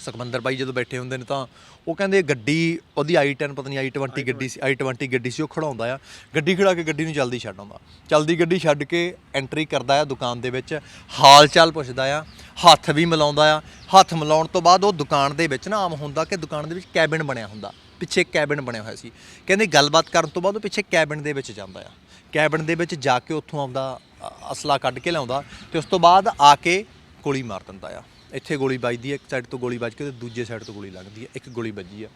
ਸੁਖਮੰਦਰ ਬਾਈ ਜਦੋਂ ਬੈਠੇ ਹੁੰਦੇ ਨੇ ਤਾਂ ਉਹ ਕਹਿੰਦੇ ਗੱਡੀ ਉਹਦੀ i10 ਪਤਾ ਨਹੀਂ i20 ਗੱਡੀ ਸੀ i20 ਗੱਡੀ ਸੀ ਉਹ ਖੜਾਉਂਦਾ ਆ। ਗੱਡੀ ਖੜਾ ਕੇ ਗੱਡੀ ਨੂੰ ਜਲਦੀ ਛੱਡ ਆਉਂਦਾ। ਚਲਦੀ ਗੱਡੀ ਛੱਡ ਕੇ ਐਂਟਰੀ ਕਰਦਾ ਆ ਦੁਕਾਨ ਦੇ ਵਿੱਚ ਹਾਲ ਚਾਲ ਪੁੱਛਦਾ ਆ ਹੱਥ ਵੀ ਮਿਲਾਉਂਦਾ ਆ। ਹੱਥ ਮਿਲਾਉਣ ਤੋਂ ਬਾਅਦ ਉਹ ਦੁਕਾਨ ਦੇ ਵਿੱਚ ਨਾ ਆਮ ਹੁੰਦਾ ਕਿ ਦੁਕਾਨ ਦੇ ਵਿੱਚ ਕੈਬਿਨ ਬਣਿਆ ਹੁੰਦਾ ਪਿੱਛੇ ਕੈਬਿਨ ਬਣਿਆ ਹੋਇਆ ਸੀ। ਕਹਿੰਦੇ ਗੱਲਬਾਤ ਕਰਨ ਤੋਂ ਬਾਅਦ ਉਹ ਪਿੱਛੇ ਕੈਬਿਨ ਦੇ ਵਿੱਚ ਜਾਂਦਾ ਆ। ਕੈਬਨ ਦੇ ਵਿੱਚ ਜਾ ਕੇ ਉੱਥੋਂ ਆਪਦਾ ਅ, ਅਸਲਾ ਕੱਢ ਕੇ ਲਿਆਉਂਦਾ ਤੇ ਉਸ ਤੋਂ ਬਾਅਦ ਆ ਕੇ ਗੋਲੀ ਮਾਰ ਦਿੰਦਾ ਆ। ਇੱਥੇ ਗੋਲੀ ਵੱਜਦੀ ਹੈ, ਇੱਕ ਸਾਈਡ ਤੋਂ ਗੋਲੀ ਵੱਜ ਕੇ ਤੇ ਦੂਜੇ ਸਾਈਡ ਤੋਂ ਗੋਲੀ ਲੱਗਦੀ ਹੈ, ਇੱਕ ਗੋਲੀ ਵੱਜੀ ਆ।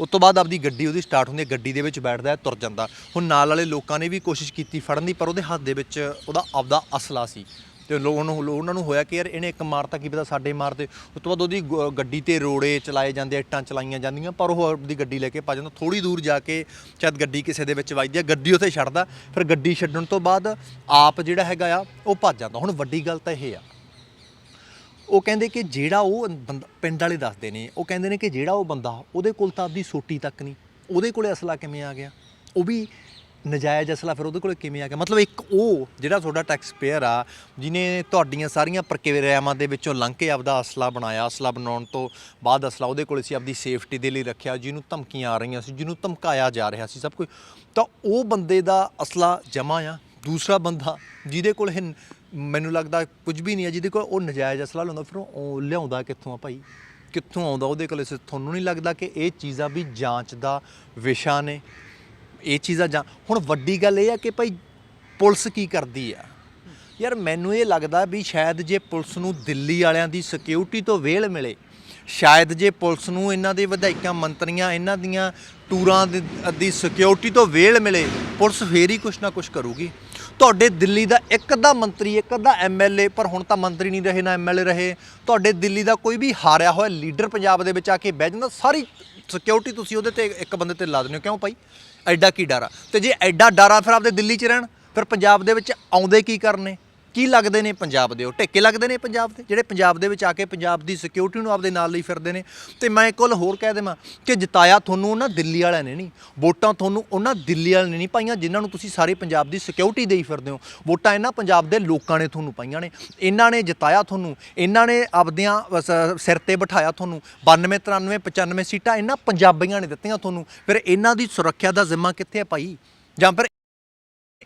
ਉਸ ਤੋਂ ਬਾਅਦ ਆਪਦੀ ਗੱਡੀ ਉਹਦੀ ਸਟਾਰਟ ਹੁੰਦੀ ਹੈ, ਗੱਡੀ ਦੇ ਵਿੱਚ ਬੈਠਦਾ ਹੈ, ਤੁਰ ਜਾਂਦਾ। ਹੁਣ ਨਾਲ ਵਾਲੇ ਲੋਕਾਂ ਨੇ ਵੀ ਕੋਸ਼ਿਸ਼ ਕੀਤੀ ਫੜਨ ਦੀ, ਪਰ ਉਹਦੇ ਹੱਥ ਦੇ ਵਿੱਚ ਉਹਦਾ ਆਪਦਾ ਅਸਲਾ ਸੀ। ਤੇ ਲੋਕਾਂ ਨੂੰ ਉਹਨਾਂ ਨੂੰ ਹੋਇਆ ਕਿ ਯਾਰ ਇਹਨੇ ਇੱਕ ਮਾਰਤਾ ਕੀ ਪਤਾ ਸਾਡੇ ਮਾਰਦੇ ਉਸ ਤੋਂ ਬਾਅਦ ਉਹਦੀ ਗ- ਗੱਡੀ ਤੇ ਰੋੜੇ ਚਲਾਏ ਜਾਂਦੇ ਇੱਟਾਂ ਚਲਾਈਆਂ ਜਾਂਦੀਆਂ, ਪਰ ਉਹ ਆਪਦੀ ਗੱਡੀ ਲੈ ਕੇ ਭੱਜ ਜਾਂਦਾ। ਥੋੜੀ ਦੂਰ ਜਾ ਕੇ ਸ਼ਾਇਦ ਗੱਡੀ ਕਿਸੇ ਦੇ ਵਿੱਚ ਵੱਜਦੀ ਆ, ਗੱਡੀ ਉੱਥੇ ਛੱਡਦਾ, ਫਿਰ ਗੱਡੀ ਛੱਡਣ ਤੋਂ ਬਾਅਦ ਆਪ ਜਿਹੜਾ ਹੈਗਾ ਆ, ਉਹ ਭੱਜ ਜਾਂਦਾ। ਹੁਣ ਵੱਡੀ ਗੱਲ ਤਾਂ ਇਹ ਆ ਉਹ ਕਹਿੰਦੇ ਕਿ ਜਿਹੜਾ ਉਹ ਬੰਦਾ, ਪਿੰਡ ਵਾਲੇ ਦੱਸਦੇ ਨੇ, ਉਹ ਕਹਿੰਦੇ ਨੇ ਕਿ ਜਿਹੜਾ ਉਹ ਬੰਦਾ, ਉਹਦੇ ਕੋਲ ਤਾਂ ਆਪਦੀ ਸੋਟੀ ਤੱਕ ਨਹੀਂ, ਉਹਦੇ ਕੋਲੇ ਅਸਲਾ ਕਿਵੇਂ ਆ ਗਿਆ? ਉਹ ਵੀ ਨਜਾਇਜ਼ ਅਸਲਾ ਫਿਰ ਉਹਦੇ ਕੋਲੇ ਕਿਵੇਂ ਆ ਗਿਆ? ਮਤਲਬ ਇੱਕ ਉਹ ਜਿਹੜਾ ਤੁਹਾਡਾ ਟੈਕਸ ਪੇਅਰ ਆ ਜਿਨੇ ਤੁਹਾਡੀਆਂ ਸਾਰੀਆਂ ਪ੍ਰਕਿਰਿਆਵਾਂ ਦੇ ਵਿੱਚੋਂ ਲੰਘ ਕੇ ਆਪਦਾ ਅਸਲਾ ਬਣਾਇਆ, ਅਸਲਾ ਬਣਾਉਣ ਤੋਂ ਬਾਅਦ ਅਸਲਾ ਉਹਦੇ ਕੋਲੇ ਸੀ, ਆਪਦੀ ਸੇਫਟੀ ਦੇ ਲਈ ਰੱਖਿਆ, ਜਿਹਨੂੰ ਧਮਕੀਆਂ ਆ ਰਹੀਆਂ ਸੀ, ਜਿਹਨੂੰ ਧਮਕਾਇਆ ਜਾ ਰਿਹਾ ਸੀ ਸਭ ਕੁਝ ਤਾਂ ਉਹ ਬੰਦੇ ਦਾ ਅਸਲਾ ਜਮਾ ਆ, ਦੂਸਰਾ ਬੰਦਾ ਜਿਹਦੇ ਕੋਲ ਇਹ ਮੈਨੂੰ ਲੱਗਦਾ ਕੁਝ ਵੀ ਨਹੀਂ ਹੈ, ਜਿਹਦੇ ਕੋਲ ਉਹ ਨਜਾਇਜ਼ ਅਸਲਾ ਲਾਉਂਦਾ ਫਿਰ ਉਹ ਲਿਆਉਂਦਾ ਕਿੱਥੋਂ ਆ ਭਾਈ? ਕਿੱਥੋਂ ਆਉਂਦਾ ਉਹਦੇ ਕੋਲ? ਤੁਹਾਨੂੰ ਨਹੀਂ ਲੱਗਦਾ ਕਿ ਇਹ ਚੀਜ਼ਾਂ ਵੀ ਜਾਂਚ ਦਾ ਵਿਸ਼ਾ ਨੇ? ਇਹ ਚੀਜ਼ਾਂ ਜਾਂ, ਹੁਣ ਵੱਡੀ ਗੱਲ ਇਹ ਆ ਕਿ ਭਾਈ ਪੁਲਿਸ ਕੀ ਕਰਦੀ ਆ? ਯਾਰ ਮੈਨੂੰ ਇਹ ਲੱਗਦਾ ਵੀ ਸ਼ਾਇਦ ਜੇ ਪੁਲਿਸ ਨੂੰ ਦਿੱਲੀ ਵਾਲਿਆਂ ਦੀ ਸਿਕਿਉਰਿਟੀ ਤੋਂ ਵੇਲ ਮਿਲੇ, ਸ਼ਾਇਦ ਜੇ ਪੁਲਿਸ ਨੂੰ ਇਹਨਾਂ ਦੇ ਵਿਧਾਇਕਾਂ, ਮੰਤਰੀਆਂ, ਇਹਨਾਂ ਦੀਆਂ ਟੂਰਾਂ ਦੇ- ਦੀ ਸਿਕਿਉਰਿਟੀ ਤੋਂ ਵੇਲ ਮਿਲੇ, ਪੁਲਿਸ ਫੇਰ ਹੀ ਕੁਛ ਨਾ ਕੁਛ ਕਰੂਗੀ। ਤੁਹਾਡੇ ਦਿੱਲੀ ਦਾ ਇੱਕ ਅੱਧਾ ਮੰਤਰੀ, ਇੱਕ ਅੱਧਾ ਐਮਐਲਏ ਪਰ ਹੁਣ ਤਾਂ ਮੰਤਰੀ ਨਹੀਂ ਰਹੇ, ਨਾ ਐਮਐਲਏ ਰਹੇ। ਤੁਹਾਡੇ ਦਿੱਲੀ ਦਾ ਕੋਈ ਵੀ ਹਾਰਿਆ ਹੋਇਆ ਲੀਡਰ ਪੰਜਾਬ ਦੇ ਵਿੱਚ ਆ ਕੇ ਬਹਿ ਜਾਂਦਾ, ਸਾਰੀ ਸਿਕਿਉਰਿਟੀ ਤੁਸੀਂ ਉਹਦੇ ਤੇ ਇੱਕ ਬੰਦੇ ਤੇ ਲਾ ਦਿੰਦੇ ਹੋ। ਕਿਉਂ ਭਾਈ? ਐਡਾ ਕੀ ਡਰ ਆ? ਤੇ ਜੇ ਐਡਾ ਡਰ ਆ, ਫਿਰ ਆਪਦੇ ਦਿੱਲੀ 'ਚ ਰਹਿਣ। ਫਿਰ ਪੰਜਾਬ ਦੇ ਵਿੱਚ ਆਉਂਦੇ ਕੀ ਕਰਨੇ? ਕੀ ਲੱਗਦੇ ਨੇ ਪੰਜਾਬ ਦੇ? ਉਹ ਟੇਕੇ ਲੱਗਦੇ ਨੇ ਪੰਜਾਬ ਦੇ? ਜਿਹੜੇ ਪੰਜਾਬ ਦੇ ਵਿੱਚ ਆ ਕੇ ਪੰਜਾਬ ਦੀ ਸਿਕਿਉਰਿਟੀ ਨੂੰ ਆਪਦੇ ਨਾਲ ਲਈ ਫਿਰਦੇ ਨੇ। ਤੇ ਮੈਂ ਇੱਕ ਗੱਲ ਹੋਰ ਕਹਿ ਦੇਵਾਂ ਕਿ ਜਿਤਾਇਆ ਤੁਹਾਨੂੰ ਉਹਨਾਂ ਦਿੱਲੀ ਵਾਲਿਆਂ ਨੇ ਨਹੀਂ, ਵੋਟਾਂ ਤੁਹਾਨੂੰ ਉਹਨਾਂ ਦਿੱਲੀ ਵਾਲਿਆਂ ਨੇ ਨਹੀਂ ਪਾਈਆਂ ਜਿਨ੍ਹਾਂ ਨੂੰ ਤੁਸੀਂ ਸਾਰੇ ਪੰਜਾਬ ਦੀ ਸਿਕਿਉਰਿਟੀ ਦੇਈ ਫਿਰਦੇ ਹੋ। ਵੋਟਾਂ ਇਹਨਾਂ ਪੰਜਾਬ ਦੇ ਲੋਕਾਂ ਨੇ ਤੁਹਾਨੂੰ ਪਾਈਆਂ ਨੇ। ਇਹਨਾਂ ਨੇ ਜਿਤਾਇਆ ਤੁਹਾਨੂੰ, ਇਹਨਾਂ ਨੇ ਆਪਦਿਆਂ ਸਿਰ ਤੇ ਬਿਠਾਇਆ ਤੁਹਾਨੂੰ। 92 93 95 ਸੀਟਾਂ ਇਹਨਾਂ ਪੰਜਾਬੀਆਂ ਨੇ ਦਿੱਤੀਆਂ ਤੁਹਾਨੂੰ। ਫਿਰ ਇਹਨਾਂ ਦੀ ਸੁਰੱਖਿਆ ਦਾ ਜ਼ਿੰਮਾ ਕਿੱਥੇ ਹੈ ਭਾਈ? ਜਾਂ ਫਿਰ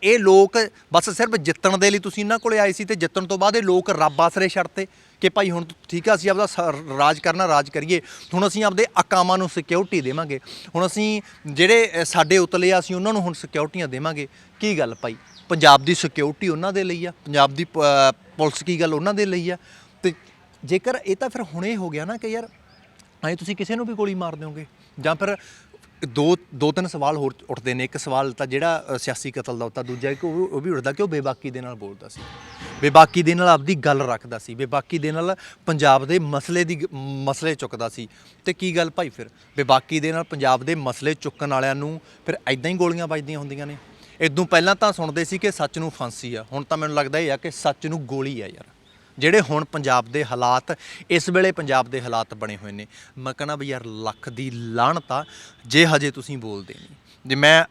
ਇਹ ਲੋਕ ਬਸ ਸਿਰਫ ਜਿੱਤਣ ਦੇ ਲਈ ਤੁਸੀਂ ਇਹਨਾਂ ਕੋਲੇ ਆਏ ਸੀ ਤੇ ਜਿੱਤਣ ਤੋਂ ਬਾਅਦ ਇਹ ਲੋਕ ਰੱਬ ਆਸਰੇ ਛੱਡਤੇ ਕਿ ਭਾਈ ਹੁਣ ਠੀਕ ਆ ਅਸੀਂ ਆਪਦਾ ਸ- ਰਾਜ ਕਰਨਾ ਰਾਜ ਕਰੀਏ। ਹੁਣ ਅਸੀਂ ਆਪਦੇ ਅਕਾਮਾਂ ਨੂੰ ਸਿਕਿਉਰਿਟੀ ਦੇਵਾਂਗੇ। ਹੁਣ ਅਸੀਂ ਜਿਹੜੇ ਅ, ਸਾਡੇ ਉਤਲੇ ਆ ਅਸੀਂ ਉਹਨਾਂ ਨੂੰ ਹੁਣ ਸਿਕਿਉਰਿਟੀਆਂ ਦੇਵਾਂਗੇ। ਕੀ ਗੱਲ ਭਾਈ? ਪੰਜਾਬ ਦੀ ਸਿਕਿਉਰਿਟੀ ਉਹਨਾਂ ਦੇ ਲਈ ਆ। ਪੰਜਾਬ ਦੀ ਪ- ਅ, ਪੁਲਿਸ ਕੀ ਗੱਲ ਉਹਨਾਂ ਦੇ ਲਈ ਆ? ਤੇ ਜੇਕਰ ਇਹ ਤਾਂ ਫਿਰ ਹੁਣੇ ਹੋ ਗਿਆ ਨਾ ਕਿ ਯਾਰ ਐਂ ਤੁਸੀਂ ਕਿਸੇ ਨੂੰ ਵੀ ਗੋਲੀ ਮਾਰ ਦਿਓਗੇ ਜਾਂ ਫਿਰ ਦੋ ਦੋ ਤਿੰਨ ਸਵਾਲ ਹੋਰ ਉੱਠਦੇ ਨੇ। ਇੱਕ ਸਵਾਲ ਤਾਂ ਜਿਹੜਾ ਸਿਆਸੀ ਕਤਲ ਦਾ ਉੱਤਾ ਦੂਜਾ ਇੱਕ ਉਹ ਉਹ ਵੀ ਉੱਠਦਾ ਕਿ ਉਹ ਬੇਬਾਕੀ ਦੇ ਨਾਲ ਬੋਲਦਾ ਸੀ। ਬੇਬਾਕੀ ਦੇ ਨਾਲ ਆਪਦੀ ਗੱਲ ਰੱਖਦਾ ਸੀ। ਬੇਬਾਕੀ ਦੇ ਨਾਲ ਪੰਜਾਬ ਦੇ ਮਸਲੇ ਦੀ, ਮਸਲੇ ਚੁੱਕਦਾ ਸੀ। ਤੇ ਕੀ ਗੱਲ ਭਾਈ ਫਿਰ? ਬੇਬਾਕੀ ਦੇ ਨਾਲ ਪੰਜਾਬ ਦੇ ਮਸਲੇ ਚੁੱਕਣ ਵਾਲਿਆਂ ਨੂੰ ਫਿਰ ਐਦਾਂ ਹੀ ਗੋਲੀਆਂ ਵੱਜਦੀਆਂ ਹੁੰਦੀਆਂ ਨੇ। ਇਦੋਂ ਪਹਿਲਾਂ ਤਾਂ ਸੁਣਦੇ ਸੀ ਕਿ ਸੱਚ ਨੂੰ ਫਾਂਸੀ ਆ। ਹੁਣ ਤਾਂ ਮੈਨੂੰ ਲੱਗਦਾ ਇਹ ਆ ਕਿ ਸੱਚ ਨੂੰ ਗੋਲੀ ਆ ਯਾਰ। ਜਿਹੜੇ ਹੁਣ ਪੰਜਾਬ ਦੇ ਹਾਲਾਤ, ਇਸ ਵੇਲੇ ਪੰਜਾਬ ਦੇ ਹਾਲਾਤ ਬਣੇ ਹੋਏ ਨੇ। ਮੈਂ ਕਹਿੰਦਾ ਵੀ ਯਾਰ ਲੱਖ ਦੀ ਲਾਹਣਤ ਆ, ਜੇ ਹਜੇ ਤੁਸੀਂ ਬੋਲਦੇ ਨਹੀਂ। ਜੇ ਮੈਂ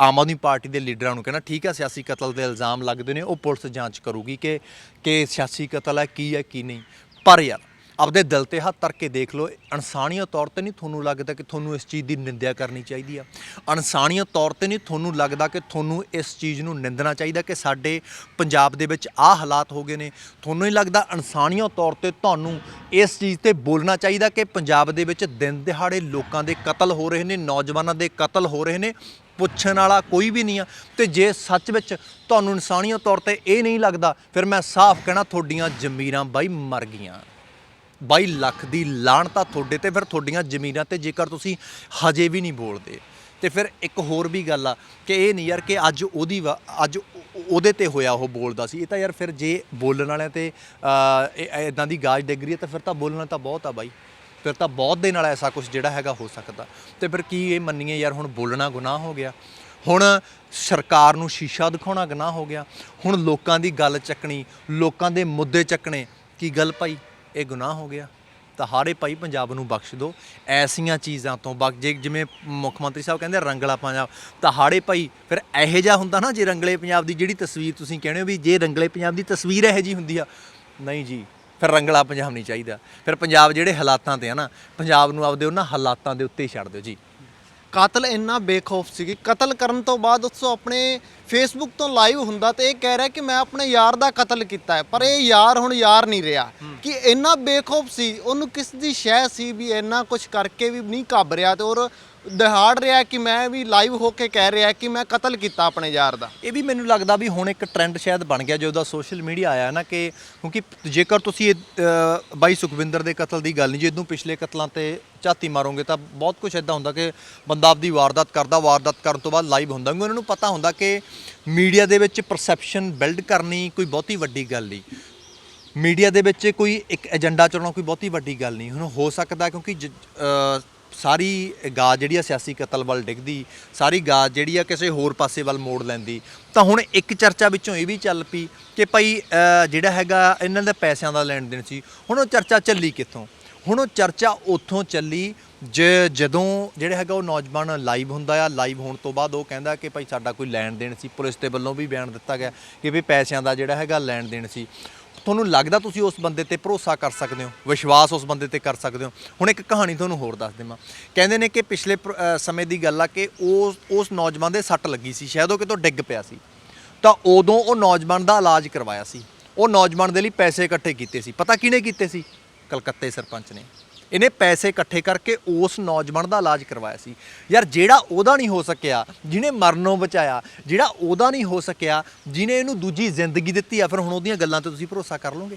ਆਮ ਆਦਮੀ ਪਾਰਟੀ ਦੇ ਲੀਡਰਾਂ ਨੂੰ ਕਹਿੰਦਾ, ਠੀਕ ਹੈ ਸਿਆਸੀ ਕਤਲ ਦੇ ਇਲਜ਼ਾਮ ਲੱਗਦੇ ਨੇ, ਉਹ ਪੁਲਿਸ ਜਾਂਚ ਕਰੂਗੀ ਕਿ ਕਿ ਸਿਆਸੀ ਕਤਲ ਹੈ, ਕੀ ਹੈ, ਕੀ ਨਹੀਂ। ਪਰ ਯਾਰ ਆਪਦੇ ਦਿਲ ਤੇ ਹੱਥ ਧਰ ਕੇ ਦੇਖ ਲਓ, ਇਨਸਾਨੀਅਤ ਤੌਰ ਤੇ ਨਹੀਂ ਤੁਹਾਨੂੰ ਲੱਗਦਾ ਕਿ ਤੁਹਾਨੂੰ ਇਸ ਚੀਜ਼ ਦੀ ਨਿੰਦਿਆ ਕਰਨੀ ਚਾਹੀਦੀ ਆ। ਇਨਸਾਨੀਅਤ ਤੌਰ ਤੇ ਨਹੀਂ ਤੁਹਾਨੂੰ ਲੱਗਦਾ ਕਿ ਤੁਹਾਨੂੰ ਇਸ ਚੀਜ਼ ਨੂੰ ਨਿੰਦਣਾ ਚਾਹੀਦਾ ਕਿ ਸਾਡੇ ਪੰਜਾਬ ਦੇ ਵਿੱਚ ਆਹ ਹਾਲਾਤ ਹੋ ਗਏ ਨੇ। ਤੁਹਾਨੂੰ ਨਹੀਂ ਲੱਗਦਾ ਇਨਸਾਨੀਅਤ ਤੌਰ ਤੇ ਤੁਹਾਨੂੰ ਇਸ ਚੀਜ਼ ਤੇ ਬੋਲਣਾ ਚਾਹੀਦਾ ਕਿ ਪੰਜਾਬ ਦੇ ਵਿੱਚ ਦਿਨ ਦਿਹਾੜੇ ਲੋਕਾਂ ਦੇ ਕਤਲ ਹੋ ਰਹੇ ਨੇ, ਨੌਜਵਾਨਾਂ ਦੇ ਕਤਲ ਹੋ ਰਹੇ ਨੇ, ਪੁੱਛਣ ਵਾਲਾ ਕੋਈ ਵੀ ਨਹੀਂ ਆ। ਤੇ ਜੇ ਸੱਚ ਵਿੱਚ ਤੁਹਾਨੂੰ ਇਨਸਾਨੀਅਤ ਤੌਰ ਤੇ ਇਹ ਨਹੀਂ ਲੱਗਦਾ, ਫਿਰ ਮੈਂ ਸਾਫ਼ ਕਹਿਣਾ, ਤੁਹਾਡੀਆਂ ਜ਼ਮੀਰਾਂ ਬਾਈ ਮਰ ਗਈਆਂ। 22 ਲੱਖ ਦੀ ਲਾਹਣਤਾ ਤੁਹਾਡੇ ਤੇ, ਫਿਰ ਤੁਹਾਡੀਆਂ ਜ਼ਮੀਨਾਂ ਤੇ ਜੇਕਰ ਤੁਸੀਂ ਹਜੇ ਵੀ ਨਹੀਂ ਬੋਲਦੇ। ਤੇ ਫਿਰ ਇੱਕ ਹੋਰ ਵੀ ਗੱਲ ਆ ਕਿ ਇਹ ਨਹੀਂ ਯਾਰ ਕਿ ਅੱਜ ਉਹਦੀ ਵਾ- ਅੱਜ ਉਹਦੇ ਤੇ ਹੋਇਆ ਉਹ ਬੋਲਦਾ ਸੀ। ਇਹ ਤਾਂ ਯਾਰ ਫਿਰ ਜੇ ਬੋਲਣ ਵਾਲਿਆਂ ਤੇ ਇਦਾਂ ਦੀ ਗਾਜ ਡਿੱਗ ਰਹੀ ਹੈ ਤਾਂ ਫਿਰ ਤਾਂ ਬੋਲਣਾ ਤਾਂ ਬਹੁਤ ਆ ਬਾਈ। ਫਿਰ ਤਾਂ ਬਹੁਤ ਦੇ ਨਾਲ ਐਸਾ ਕੁਝ ਜਿਹੜਾ ਹੈਗਾ ਹੋ ਸਕਦਾ। ਤੇ ਫਿਰ ਕੀ ਇਹ ਮੰਨੀਏ ਯਾਰ ਹੁਣ ਬੋਲਣਾ ਗੁਨਾਹ ਹੋ ਗਿਆ। ਹੁਣ ਸਰਕਾਰ ਨੂੰ ਸ਼ੀਸ਼ਾ ਦਿਖਾਉਣਾ ਗੁਨਾਹ ਹੋ ਗਿਆ। ਹੁਣ ਲੋਕਾਂ ਦੀ ਗੱਲ ਚੱਕਣੀ, ਲੋਕਾਂ ਦੇ ਮੁੱਦੇ ਚੱਕਣੇ, ਕੀ ਗੱਲ ਭਾਈ? ਇਹ ਗੁਨਾਹ ਹੋ ਗਿਆ, ਤਾਂ ਹਾਰੇ ਭਾਈ ਪੰਜਾਬ ਨੂੰ ਬਖਸ਼ ਦਿਓ। ਐਸੀਆਂ ਚੀਜ਼ਾਂ ਤੋਂ ਬਖ, ਜੇ ਜਿਵੇਂ ਮੁੱਖ ਮੰਤਰੀ ਸਾਹਿਬ ਕਹਿੰਦੇ ਰੰਗਲਾ ਪੰਜਾਬ, ਤਾਂ ਹਾੜੇ ਭਾਈ ਫਿਰ ਇਹੋ ਜਿਹਾ ਹੁੰਦਾ ਨਾ, ਜੇ ਰੰਗਲੇ ਪੰਜਾਬ ਦੀ ਜਿਹੜੀ ਤਸਵੀਰ ਤੁਸੀਂ ਕਹਿੰਦੇ ਹੋ ਵੀ ਜੇ ਰੰਗਲੇ ਪੰਜਾਬ ਦੀ ਤਸਵੀਰ ਇਹੋ ਜੀ ਹੁੰਦੀ ਆ, ਨਹੀਂ ਜੀ, ਫਿਰ ਰੰਗਲਾ ਪੰਜਾਬ ਨਹੀਂ ਚਾਹੀਦਾ। ਫਿਰ ਪੰਜਾਬ ਜਿਹੜੇ ਹਾਲਾਤਾਂ ਤੇ ਆ ਨਾ, ਪੰਜਾਬ ਨੂੰ ਆਪਦੇ ਉਹਨਾਂ ਹਾਲਾਤਾਂ ਦੇ ਉੱਤੇ ਹੀ ਛੱਡ ਦਿਓ ਜੀ। ਕਾਤਲ ਇੰਨਾ ਬੇਖੌਫ ਸੀ ਕਿ ਕਤਲ ਕਰਨ ਤੋਂ ਬਾਅਦ ਉਸ ਤੋਂ ਆਪਣੇ ਫੇਸਬੁੱਕ ਤੋਂ ਲਾਈਵ ਹੁੰਦਾ ਤੇ ਇਹ ਕਹਿ ਰਿਹਾ ਕਿ ਮੈਂ ਆਪਣੇ ਯਾਰ ਦਾ ਕਤਲ ਕੀਤਾ ਹੈ ਪਰ ਇਹ ਯਾਰ ਹੁਣ ਯਾਰ ਨਹੀਂ ਰਿਹਾ। ਕਿ ਇੰਨਾ ਬੇਖੌਫ ਸੀ ਉਹਨੂੰ ਕਿਸ ਦੀ ਸ਼ੈ ਸੀ ਵੀ ਇੰਨਾ ਕੁਝ ਕਰਕੇ ਵੀ ਨਹੀਂ ਘਾਬਰਿਆ ਤੇ ਔਰ ਦਿਹਾੜ ਰਿਹਾ ਕਿ ਮੈਂ ਵੀ ਲਾਈਵ ਹੋ ਕੇ ਕਹਿ ਰਿਹਾ ਕਿ ਮੈਂ ਕਤਲ ਕੀਤਾ ਆਪਣੇ ਯਾਰ ਦਾ। ਇਹ ਵੀ ਮੈਨੂੰ ਲੱਗਦਾ ਵੀ ਹੁਣ ਇੱਕ ਟ੍ਰੈਂਡ ਸ਼ਾਇਦ ਬਣ ਗਿਆ ਜਦੋਂ ਦਾ ਸੋਸ਼ਲ ਮੀਡੀਆ ਆਇਆ ਨਾ ਕਿ ਕਿਉਂਕਿ ਜੇਕਰ ਤੁਸੀਂ ਇਹ, ਬਾਈ ਸੁਖਵਿੰਦਰ ਦੇ ਕਤਲ ਦੀ ਗੱਲ ਨਹੀਂ ਜੇ ਇਦੋਂ ਪਿਛਲੇ ਕਤਲਾਂ ਤੇ ਝਾਤੀ ਮਾਰੋਗੇ ਤਾਂ ਬਹੁਤ ਕੁਝ ਇਦਾਂ ਹੁੰਦਾ ਕਿ ਬੰਦਾ ਆਪਦੀ ਵਾਰਦਾਤ ਕਰਦਾ ਵਾਰਦਾਤ ਕਰਨ ਤੋਂ ਬਾਅਦ ਲਾਈਵ ਹੁੰਦਾ ਕਿਉਂਕਿ ਉਹਨਾਂ ਨੂੰ ਪਤਾ ਹੁੰਦਾ ਕਿ ਮੀਡੀਆ ਦੇ ਵਿੱਚ ਪਰਸੈਪਸ਼ਨ ਬਿਲਡ ਕਰਨੀ ਕੋਈ ਬਹੁਤੀ ਵੱਡੀ ਗੱਲ ਨਹੀਂ। ਮੀਡੀਆ ਦੇ ਵਿੱਚ ਕੋਈ ਇੱਕ ਏਜੰਡਾ ਚਲਾਉਣਾ ਕੋਈ ਬਹੁਤੀ ਵੱਡੀ ਗੱਲ ਨਹੀਂ। ਹੁਣ ਹੋ ਸਕਦਾ ਕਿਉਂਕਿ ਜ- ਸਾਰੀ ਗਾਜ ਜਿਹੜੀ ਆ ਸਿਆਸੀ ਕਤਲ ਵੱਲ ਡਿੱਗਦੀ, ਸਾਰੀ ਗਾਜ ਜਿਹੜੀ ਆ ਕਿਸੇ ਹੋਰ ਪਾਸੇ ਵੱਲ ਮੋੜ ਲੈਂਦੀ। ਤਾਂ ਹੁਣ ਇੱਕ ਚਰਚਾ ਵਿੱਚੋਂ ਇਹ ਵੀ ਚੱਲ ਪਈ ਕਿ ਭਾਈ ਜਿਹੜਾ ਹੈਗਾ ਇਹਨਾਂ ਦੇ ਪੈਸਿਆਂ ਦਾ ਲੈਣ ਦੇਣ ਸੀ, ਹੁਣ ਉਹ ਚਰਚਾ ਚੱਲੀ ਕਿੱਥੋਂ? ਹੁਣ ਉਹ ਚਰਚਾ ਉੱਥੋਂ ਚੱਲੀ ਜ ਜਦੋਂ ਜਿਹੜਾ ਹੈਗਾ ਉਹ ਨੌਜਵਾਨ ਲਾਈਵ ਹੁੰਦਾ ਆ, ਲਾਈਵ ਹੋਣ ਤੋਂ ਬਾਅਦ ਉਹ ਕਹਿੰਦਾ ਕਿ ਭਾਈ ਸਾਡਾ ਕੋਈ ਲੈਣ ਦੇਣ ਸੀ, ਪੁਲਿਸ ਦੇ ਵੱਲੋਂ ਵੀ ਬਿਆਨ ਦਿੱਤਾ ਗਿਆ ਕਿ ਵੀ ਪੈਸਿਆਂ ਦਾ ਜਿਹੜਾ ਹੈਗਾ ਲੈਣ ਦੇਣ ਸੀ। ਤੁਹਾਨੂੰ ਲੱਗਦਾ ਤੁਸੀਂ ਉਸ ਬੰਦੇ ਤੇ ਭਰੋਸਾ ਕਰ ਸਕਦੇ ਹੋ? ਵਿਸ਼ਵਾਸ ਉਸ ਬੰਦੇ ਤੇ ਕਰ ਸਕਦੇ ਹੋ? ਹੁਣ ਇੱਕ ਕਹਾਣੀ ਤੁਹਾਨੂੰ ਹੋਰ ਦੱਸ ਦੇਵਾਂ। ਕਹਿੰਦੇ ਨੇ ਕਿ ਪਿਛਲੇ ਪ੍ਰ- ਅ, ਸਮੇਂ ਦੀ ਗੱਲ ਆ ਕਿ ਉਸ ਉਸ ਨੌਜਵਾਨ ਦੇ ਸੱਟ ਲੱਗੀ ਸੀ। ਸ਼ਾਇਦ ਉਹ ਕਿਤੋਂ ਡਿੱਗ ਪਿਆ ਸੀ। ਤਾਂ ਉਦੋਂ ਉਹ ਨੌਜਵਾਨ ਦਾ ਇਲਾਜ ਕਰਵਾਇਆ ਸੀ। ਉਹ ਨੌਜਵਾਨ ਦੇ ਲਈ ਪੈਸੇ ਇਕੱਠੇ ਕੀਤੇ ਸੀ। ਪਤਾ ਕਿਹਨੇ ਕੀਤੇ ਸੀ? ਕਲਕੱਤੇ ਸਰਪੰਚ ਨੇ। ਇਹਨੇ ਪੈਸੇ ਇਕੱਠੇ ਕਰਕੇ ਉਸ ਨੌਜਵਾਨ ਦਾ ਇਲਾਜ ਕਰਵਾਇਆ ਸੀ। ਯਾਰ, ਜਿਹੜਾ ਉਹਦਾ ਨਹੀਂ ਹੋ ਸਕਿਆ, ਜਿਹਨੇ ਮਰਨੋਂ ਬਚਾਇਆ, ਜਿਹੜਾ ਉਹਦਾ ਨਹੀਂ ਹੋ ਸਕਿਆ, ਜਿਹਨੇ ਇਹਨੂੰ ਦੂਜੀ ਜ਼ਿੰਦਗੀ ਦਿੱਤੀ ਆ, ਫਿਰ ਹੁਣ ਉਹਦੀਆਂ ਗੱਲਾਂ ਤੇ ਤੁਸੀਂ ਭਰੋਸਾ ਕਰ ਲਓਗੇ?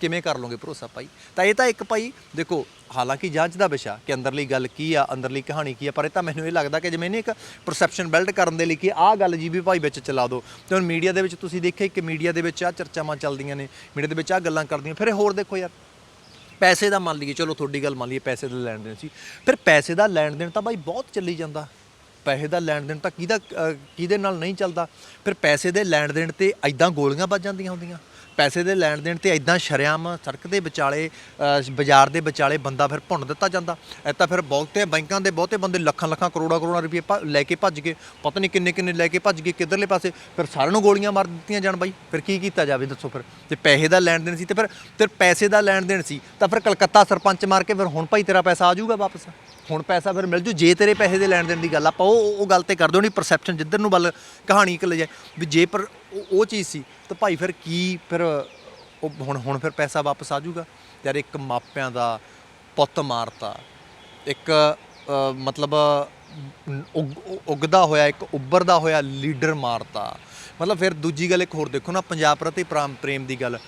ਕਿਵੇਂ ਕਰ ਲਓਗੇ ਭਰੋਸਾ ਭਾਈ? ਤਾਂ ਇਹ ਤਾਂ ਇੱਕ ਭਾਈ, ਦੇਖੋ, ਹਾਲਾਂਕਿ ਜਾਂਚ ਦਾ ਵਿਸ਼ਾ ਕਿ ਅੰਦਰਲੀ ਗੱਲ ਕੀ ਆ, ਅੰਦਰਲੀ ਕਹਾਣੀ ਕੀ ਆ, ਪਰ ਇਹ ਤਾਂ ਮੈਨੂੰ ਇਹ ਲੱਗਦਾ ਕਿ ਜਿਵੇਂ ਨੇ ਇੱਕ ਪਰਸੈਪਸ਼ਨ ਬਿਲਡ ਕਰਨ ਦੇ ਲਈ ਕਿ ਆਹ ਗੱਲ ਜੀ ਵੀ ਭਾਈ ਵਿੱਚ ਚਲਾ ਦਿਓ ਤੇ ਹੁਣ ਮੀਡੀਆ ਦੇ ਵਿੱਚ ਤੁਸੀਂ ਦੇਖਿਆ ਕਿ ਮੀਡੀਆ ਦੇ ਵਿੱਚ ਆ ਚਰਚਾਵਾਂ ਚੱਲਦੀਆਂ ਨੇ ਮੀਡੀਆ ਦੇ ਵਿੱਚ ਆ ਗੱਲਾਂ ਕਰਦੀਆਂ, ਫਿਰ ਹੋਰ ਦੇਖੋ ਯਾਰ। ਪੈਸੇ ਦਾ ਮੰਨ ਲਈਏ ਚਲੋ ਤੁਹਾਡੀ ਗੱਲ ਮੰਨ ਲਈਏ ਪੈਸੇ ਦਾ ਲੈਣ ਦੇਣ ਸੀ ਫਿਰ ਪੈਸੇ ਦਾ ਲੈਣ ਦੇਣ ਤਾਂ ਬਾਈ ਬਹੁਤ ਚੱਲੀ ਜਾਂਦਾ। ਪੈਸੇ ਦਾ ਲੈਣ ਦੇਣ ਤਾਂ ਕਿਹਦਾ ਅਹ, ਕਿਹਦੇ ਨਾਲ ਨਹੀਂ ਚੱਲਦਾ। ਫਿਰ ਪੈਸੇ ਦੇ ਲੈਣ ਦੇਣ ਤੇ ਐਦਾਂ ਗੋਲੀਆਂ ਵੱਜ ਜਾਂਦੀਆਂ ਹੁੰਦੀਆਂ। ਪੈਸੇ ਦੇ ਲੈਣ ਦੇਣ ਤੇ ਐਦਾਂ ਸ਼ਰਿਆਮ ਸੜਕ ਦੇ ਵਿਚਾਲੇ ਅਹ, ਬਾਜ਼ਾਰ ਦੇ ਵਿਚਾਲੇ ਬੰਦਾ ਫਿਰ ਭੁੰਨ ਦਿੱਤਾ ਜਾਂਦਾ। ਐ ਤਾਂ ਫਿਰ ਬਹੁਤੇ ਬੈਂਕਾਂ ਦੇ ਬਹੁਤੇ ਬੰਦੇ ਲੱਖਾਂ ਲੱਖਾਂ ਕਰੋੜਾਂ ਕਰੋੜਾਂ ਰੁਪਏ ਭਾ- ਲੈ ਕੇ ਭੱਜ ਗਏ। ਪਤਾ ਨਹੀਂ ਕਿੰਨੇ ਕਿੰਨੇ ਲੈ ਕੇ ਭੱਜ ਗਏ ਕਿੱਧਰਲੇ ਪਾਸੇ। ਫਿਰ ਸਾਰਿਆਂ ਨੂੰ ਗੋਲੀਆਂ ਮਾਰ ਦਿੱਤੀਆਂ ਜਾਣ ਬਾਈ। ਫਿਰ ਕੀ ਕੀਤਾ ਜਾਵੇ ਦੱਸੋ ਫਿਰ? ਜੇ ਪੈਸੇ ਦਾ ਲੈਣ ਦੇਣ ਸੀ ਤੇ ਫਿਰ ਤੇ ਪੈਸੇ ਦਾ ਲੈਣ ਦੇਣ ਸੀ ਤਾਂ ਫਿਰ ਕਲਕੱਤਾ ਸਰਪੰਚ ਮਾਰ ਕੇ ਫਿਰ ਹੁਣ ਭਾਈ ਤੇਰਾ ਪੈਸਾ ਆ ਜਾਊਗਾ ਵਾਪਸ। ਹੁਣ ਪੈਸਾ ਫਿਰ ਮਿਲ ਜੂ। ਜੇ ਤੇਰੇ ਪੈਸੇ ਦੇ ਲੈਣ ਦੇਣ ਦੀ ਗੱਲ ਆਪਾਂ ਉਹ ਉਹ ਗੱਲ ਤੇ ਕਰ ਦਿਓ ਨਹੀਂ ਪਰਸੈਪਸ਼ਨ ਜਿੱਧਰ ਨੂੰ ਵੱਲ ਕਹਾਣੀ ਨਿਕਲ ਜਾਏ। ਵੀ ਜੇ ਪਰ ਉਹ ਉਹ ਚੀਜ਼ ਸੀ। ਤਾਂ ਭਾਈ ਫਿਰ ਕੀ ਫਿਰ ਉਹ ਹੁਣ ਹੁਣ ਫਿਰ ਪੈਸਾ ਵਾਪਸ ਆ ਜਾਊਗਾ? ਯਾਰ ਇੱਕ ਮਾਪਿਆਂ ਦਾ ਪੁੱਤ ਮਾਰਤਾ। ਇੱਕ ਮਤਲਬ ਉਗ- ਉਗਦਾ ਹੋਇਆ, ਇੱਕ ਉੱਭਰਦਾ ਹੋਇਆ ਲੀਡਰ ਮਾਰਤਾ। ਮਤਲਬ ਫਿਰ ਦੂਜੀ ਗੱਲ ਇੱਕ ਹੋਰ ਦੇਖੋ ਨਾ, ਪੰਜਾਬ ਪ੍ਰਤੀ ਪ੍ਰਾਮ, ਪ੍ਰੇਮ ਦੀ ਗੱਲ।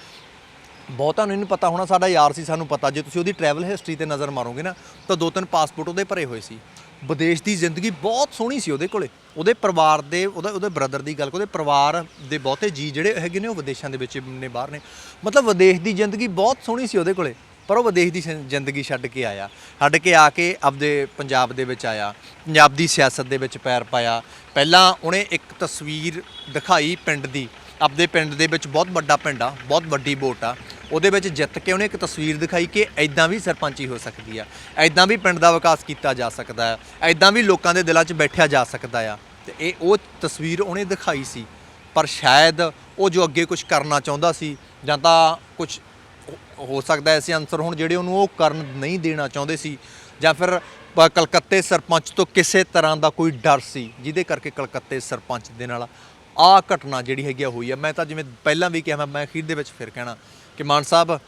ਬਹੁਤਾਂ ਨੂੰ ਇਹਨੂੰ ਪਤਾ ਹੋਣਾ, ਸਾਡਾ ਯਾਰ ਸੀ, ਸਾਨੂੰ ਪਤਾ। ਜੇ ਤੁਸੀਂ ਉਹਦੀ ਟਰੈਵਲ ਹਿਸਟਰੀ ਤੇ ਨਜ਼ਰ ਮਾਰੋਗੇ ਨਾ, ਤਾਂ ਦੋ ਤਿੰਨ ਪਾਸਪੋਰਟ ਉਹਦੇ ਭਰੇ ਹੋਏ ਸੀ। ਵਿਦੇਸ਼ ਦੀ ਜ਼ਿੰਦਗੀ ਬਹੁਤ ਸੋਹਣੀ ਸੀ ਉਹਦੇ ਕੋਲੇ। ਉਹਦੇ ਪਰਿਵਾਰ ਦੇ, ਉਹਦਾ, ਉਹਦੇ ਬ੍ਰਦਰ ਦੀ ਗੱਲ ਉਹਦੇ ਪਰਿਵਾਰ ਦੇ ਬਹੁਤੇ ਜੀ ਜਿਹੜੇ ਹੈਗੇ ਨੇ ਉਹ ਵਿਦੇਸ਼ਾਂ ਦੇ ਵਿੱਚ ਨੇ, ਬਾਹਰ ਨੇ। ਮਤਲਬ ਵਿਦੇਸ਼ ਦੀ ਜ਼ਿੰਦਗੀ ਬਹੁਤ ਸੋਹਣੀ ਸੀ ਉਹਦੇ ਕੋਲੇ, ਪਰ ਉਹ ਵਿਦੇਸ਼ ਦੀ ਜ਼ਿੰ- ਜ਼ਿੰਦਗੀ ਛੱਡ ਕੇ ਆਇਆ। ਛੱਡ ਕੇ ਆ ਕੇ ਆਪਦੇ ਪੰਜਾਬ ਦੇ ਵਿੱਚ ਆਇਆ, ਪੰਜਾਬ ਦੀ ਸਿਆਸਤ ਦੇ ਵਿੱਚ ਪੈਰ ਪਾਇਆ। ਪਹਿਲਾਂ ਉਹਨੇ ਇੱਕ ਤਸਵੀਰ ਦਿਖਾਈ ਪਿੰਡ ਦੀ। ਆਪਦੇ ਪਿੰਡ ਦੇ ਵਿੱਚ ਬਹੁਤ ਵੱਡਾ ਪਿੰਡ ਆ, ਬਹੁਤ ਵੱਡੀ ਵੋਟ ਆ। ਉਹਦੇ ਵਿੱਚ ਜਿੱਤ ਕੇ ਉਹਨੇ ਇੱਕ ਤਸਵੀਰ ਦਿਖਾਈ ਕਿ ਐਦਾਂ ਵੀ ਸਰਪੰਚੀ ਹੋ ਸਕਦੀ ਆ। ਐਦਾਂ ਵੀ ਪਿੰਡ ਦਾ ਵਿਕਾਸ ਕੀਤਾ ਜਾ ਸਕਦਾ ਆ ਐਦਾਂ ਵੀ ਲੋਕਾਂ ਦੇ ਦਿਲਾਂ 'ਚ ਬੈਠਿਆ ਜਾ ਸਕਦਾ ਆ। ਤੇ ਇਹ ਉਹ ਤਸਵੀਰ ਉਹਨੇ ਦਿਖਾਈ ਸੀ। ਪਰ ਸ਼ਾਇਦ ਉਹ ਜੋ ਅੱਗੇ ਕੁਝ ਕਰਨਾ ਚਾਹੁੰਦਾ ਸੀ ਜਾਂ ਤਾਂ ਕੁਝ ਹੋ ਸਕਦਾ ਐਸੇ ਅਨਸਰ ਹੋਣ ਜਿਹੜੇ ਉਹਨੂੰ ਉਹ ਕਰਨ ਨਹੀਂ ਦੇਣਾ ਚਾਹੁੰਦੇ ਸੀ ਜਾਂ ਫਿਰ ਕਲਕੱਤੇ ਸਰਪੰਚ ਤੋਂ ਕਿਸੇ ਤਰ੍ਹਾਂ ਦਾ ਕੋਈ ਡਰ ਸੀ, ਜਿਹਦੇ ਕਰਕੇ ਕਲਕੱਤੇ ਸਰਪੰਚ ਦੇ ਨਾਲ ਆਹ ਘਟਨਾ ਜਿਹੜੀ ਹੈਗੀ ਆ ਹੋਈ ਆ, ਮੈਂ ਤਾਂ ਜਿਵੇਂ ਪਹਿਲਾਂ ਵੀ ਕਿਹਾ, ਮੈਂ- ਮੈਂ ਅਖੀਰ ਦੇ ਵਿੱਚ ਫਿਰ ਕਹਿਣਾ ਕਿ ਮਾਨ ਸਾਹਿਬ,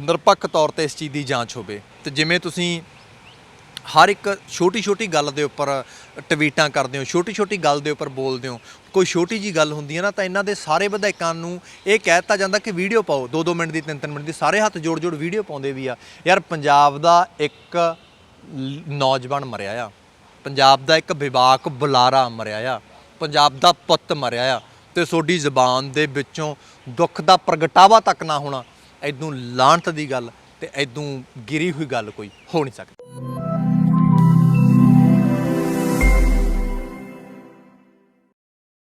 ਨਿਰਪੱਖ ਤੌਰ ਤੇ ਇਸ ਚੀਜ਼ ਦੀ ਜਾਂਚ ਹੋਵੇ ਤੇ ਜਿਵੇਂ ਤੁਸੀਂ ਹਰ ਇੱਕ ਛੋਟੀ ਛੋਟੀ ਗੱਲ ਦੇ ਉੱਪਰ ਟਵੀਟਾਂ ਕਰਦੇ ਹੋ ਛੋਟੀ ਛੋਟੀ ਗੱਲ ਦੇ ਉੱਪਰ ਬੋਲਦੇ ਹੋ, ਕੋਈ ਛੋਟੀ ਜੀ ਗੱਲ ਹੁੰਦੀ ਹੈ ਨਾ, ਤਾਂ ਇਹਨਾਂ ਦੇ ਸਾਰੇ ਵਿਧਾਇਕਾਂ ਨੂੰ ਇਹ ਕਹਿ ਦਿੱਤਾ ਜਾਂਦਾ ਕਿ ਵੀਡੀਓ ਪਾਓ 2-2 ਮਿੰਟ ਦੀ 3-3 ਮਿੰਟ ਦੀ, ਸਾਰੇ ਹੱਥ ਜੋੜ ਜੋੜ ਵੀਡੀਓ ਪਾਉਂਦੇ ਵੀ ਆ। ਯਾਰ ਪੰਜਾਬ ਦਾ ਇੱਕ ਨੌਜਵਾਨ ਮਰਿਆ ਆ, ਪੰਜਾਬ ਦਾ ਇੱਕ ਵਿਵਾਕ ਬੁਲਾਰਾ ਮਰਿਆ ਆ। ਪੰਜਾਬ ਦਾ ਪੁੱਤ ਮਰਿਆ ਆ ਤੇ ਤੁਹਾਡੀ ਜ਼ੁਬਾਨ ਦੇ ਵਿੱਚੋਂ ਦੁੱਖ ਦਾ ਪ੍ਰਗਟਾਵਾ ਤੱਕ ਨਾ ਹੋਣਾ ਐਦੋਂ ਲਾਂਟ ਦੀ ਗੱਲ ਤੇ ਐਦੋਂ ਗਿਰੀ ਹੋਈ ਗੱਲ ਕੋਈ ਹੋ ਨਹੀਂ ਸਕਦੀ।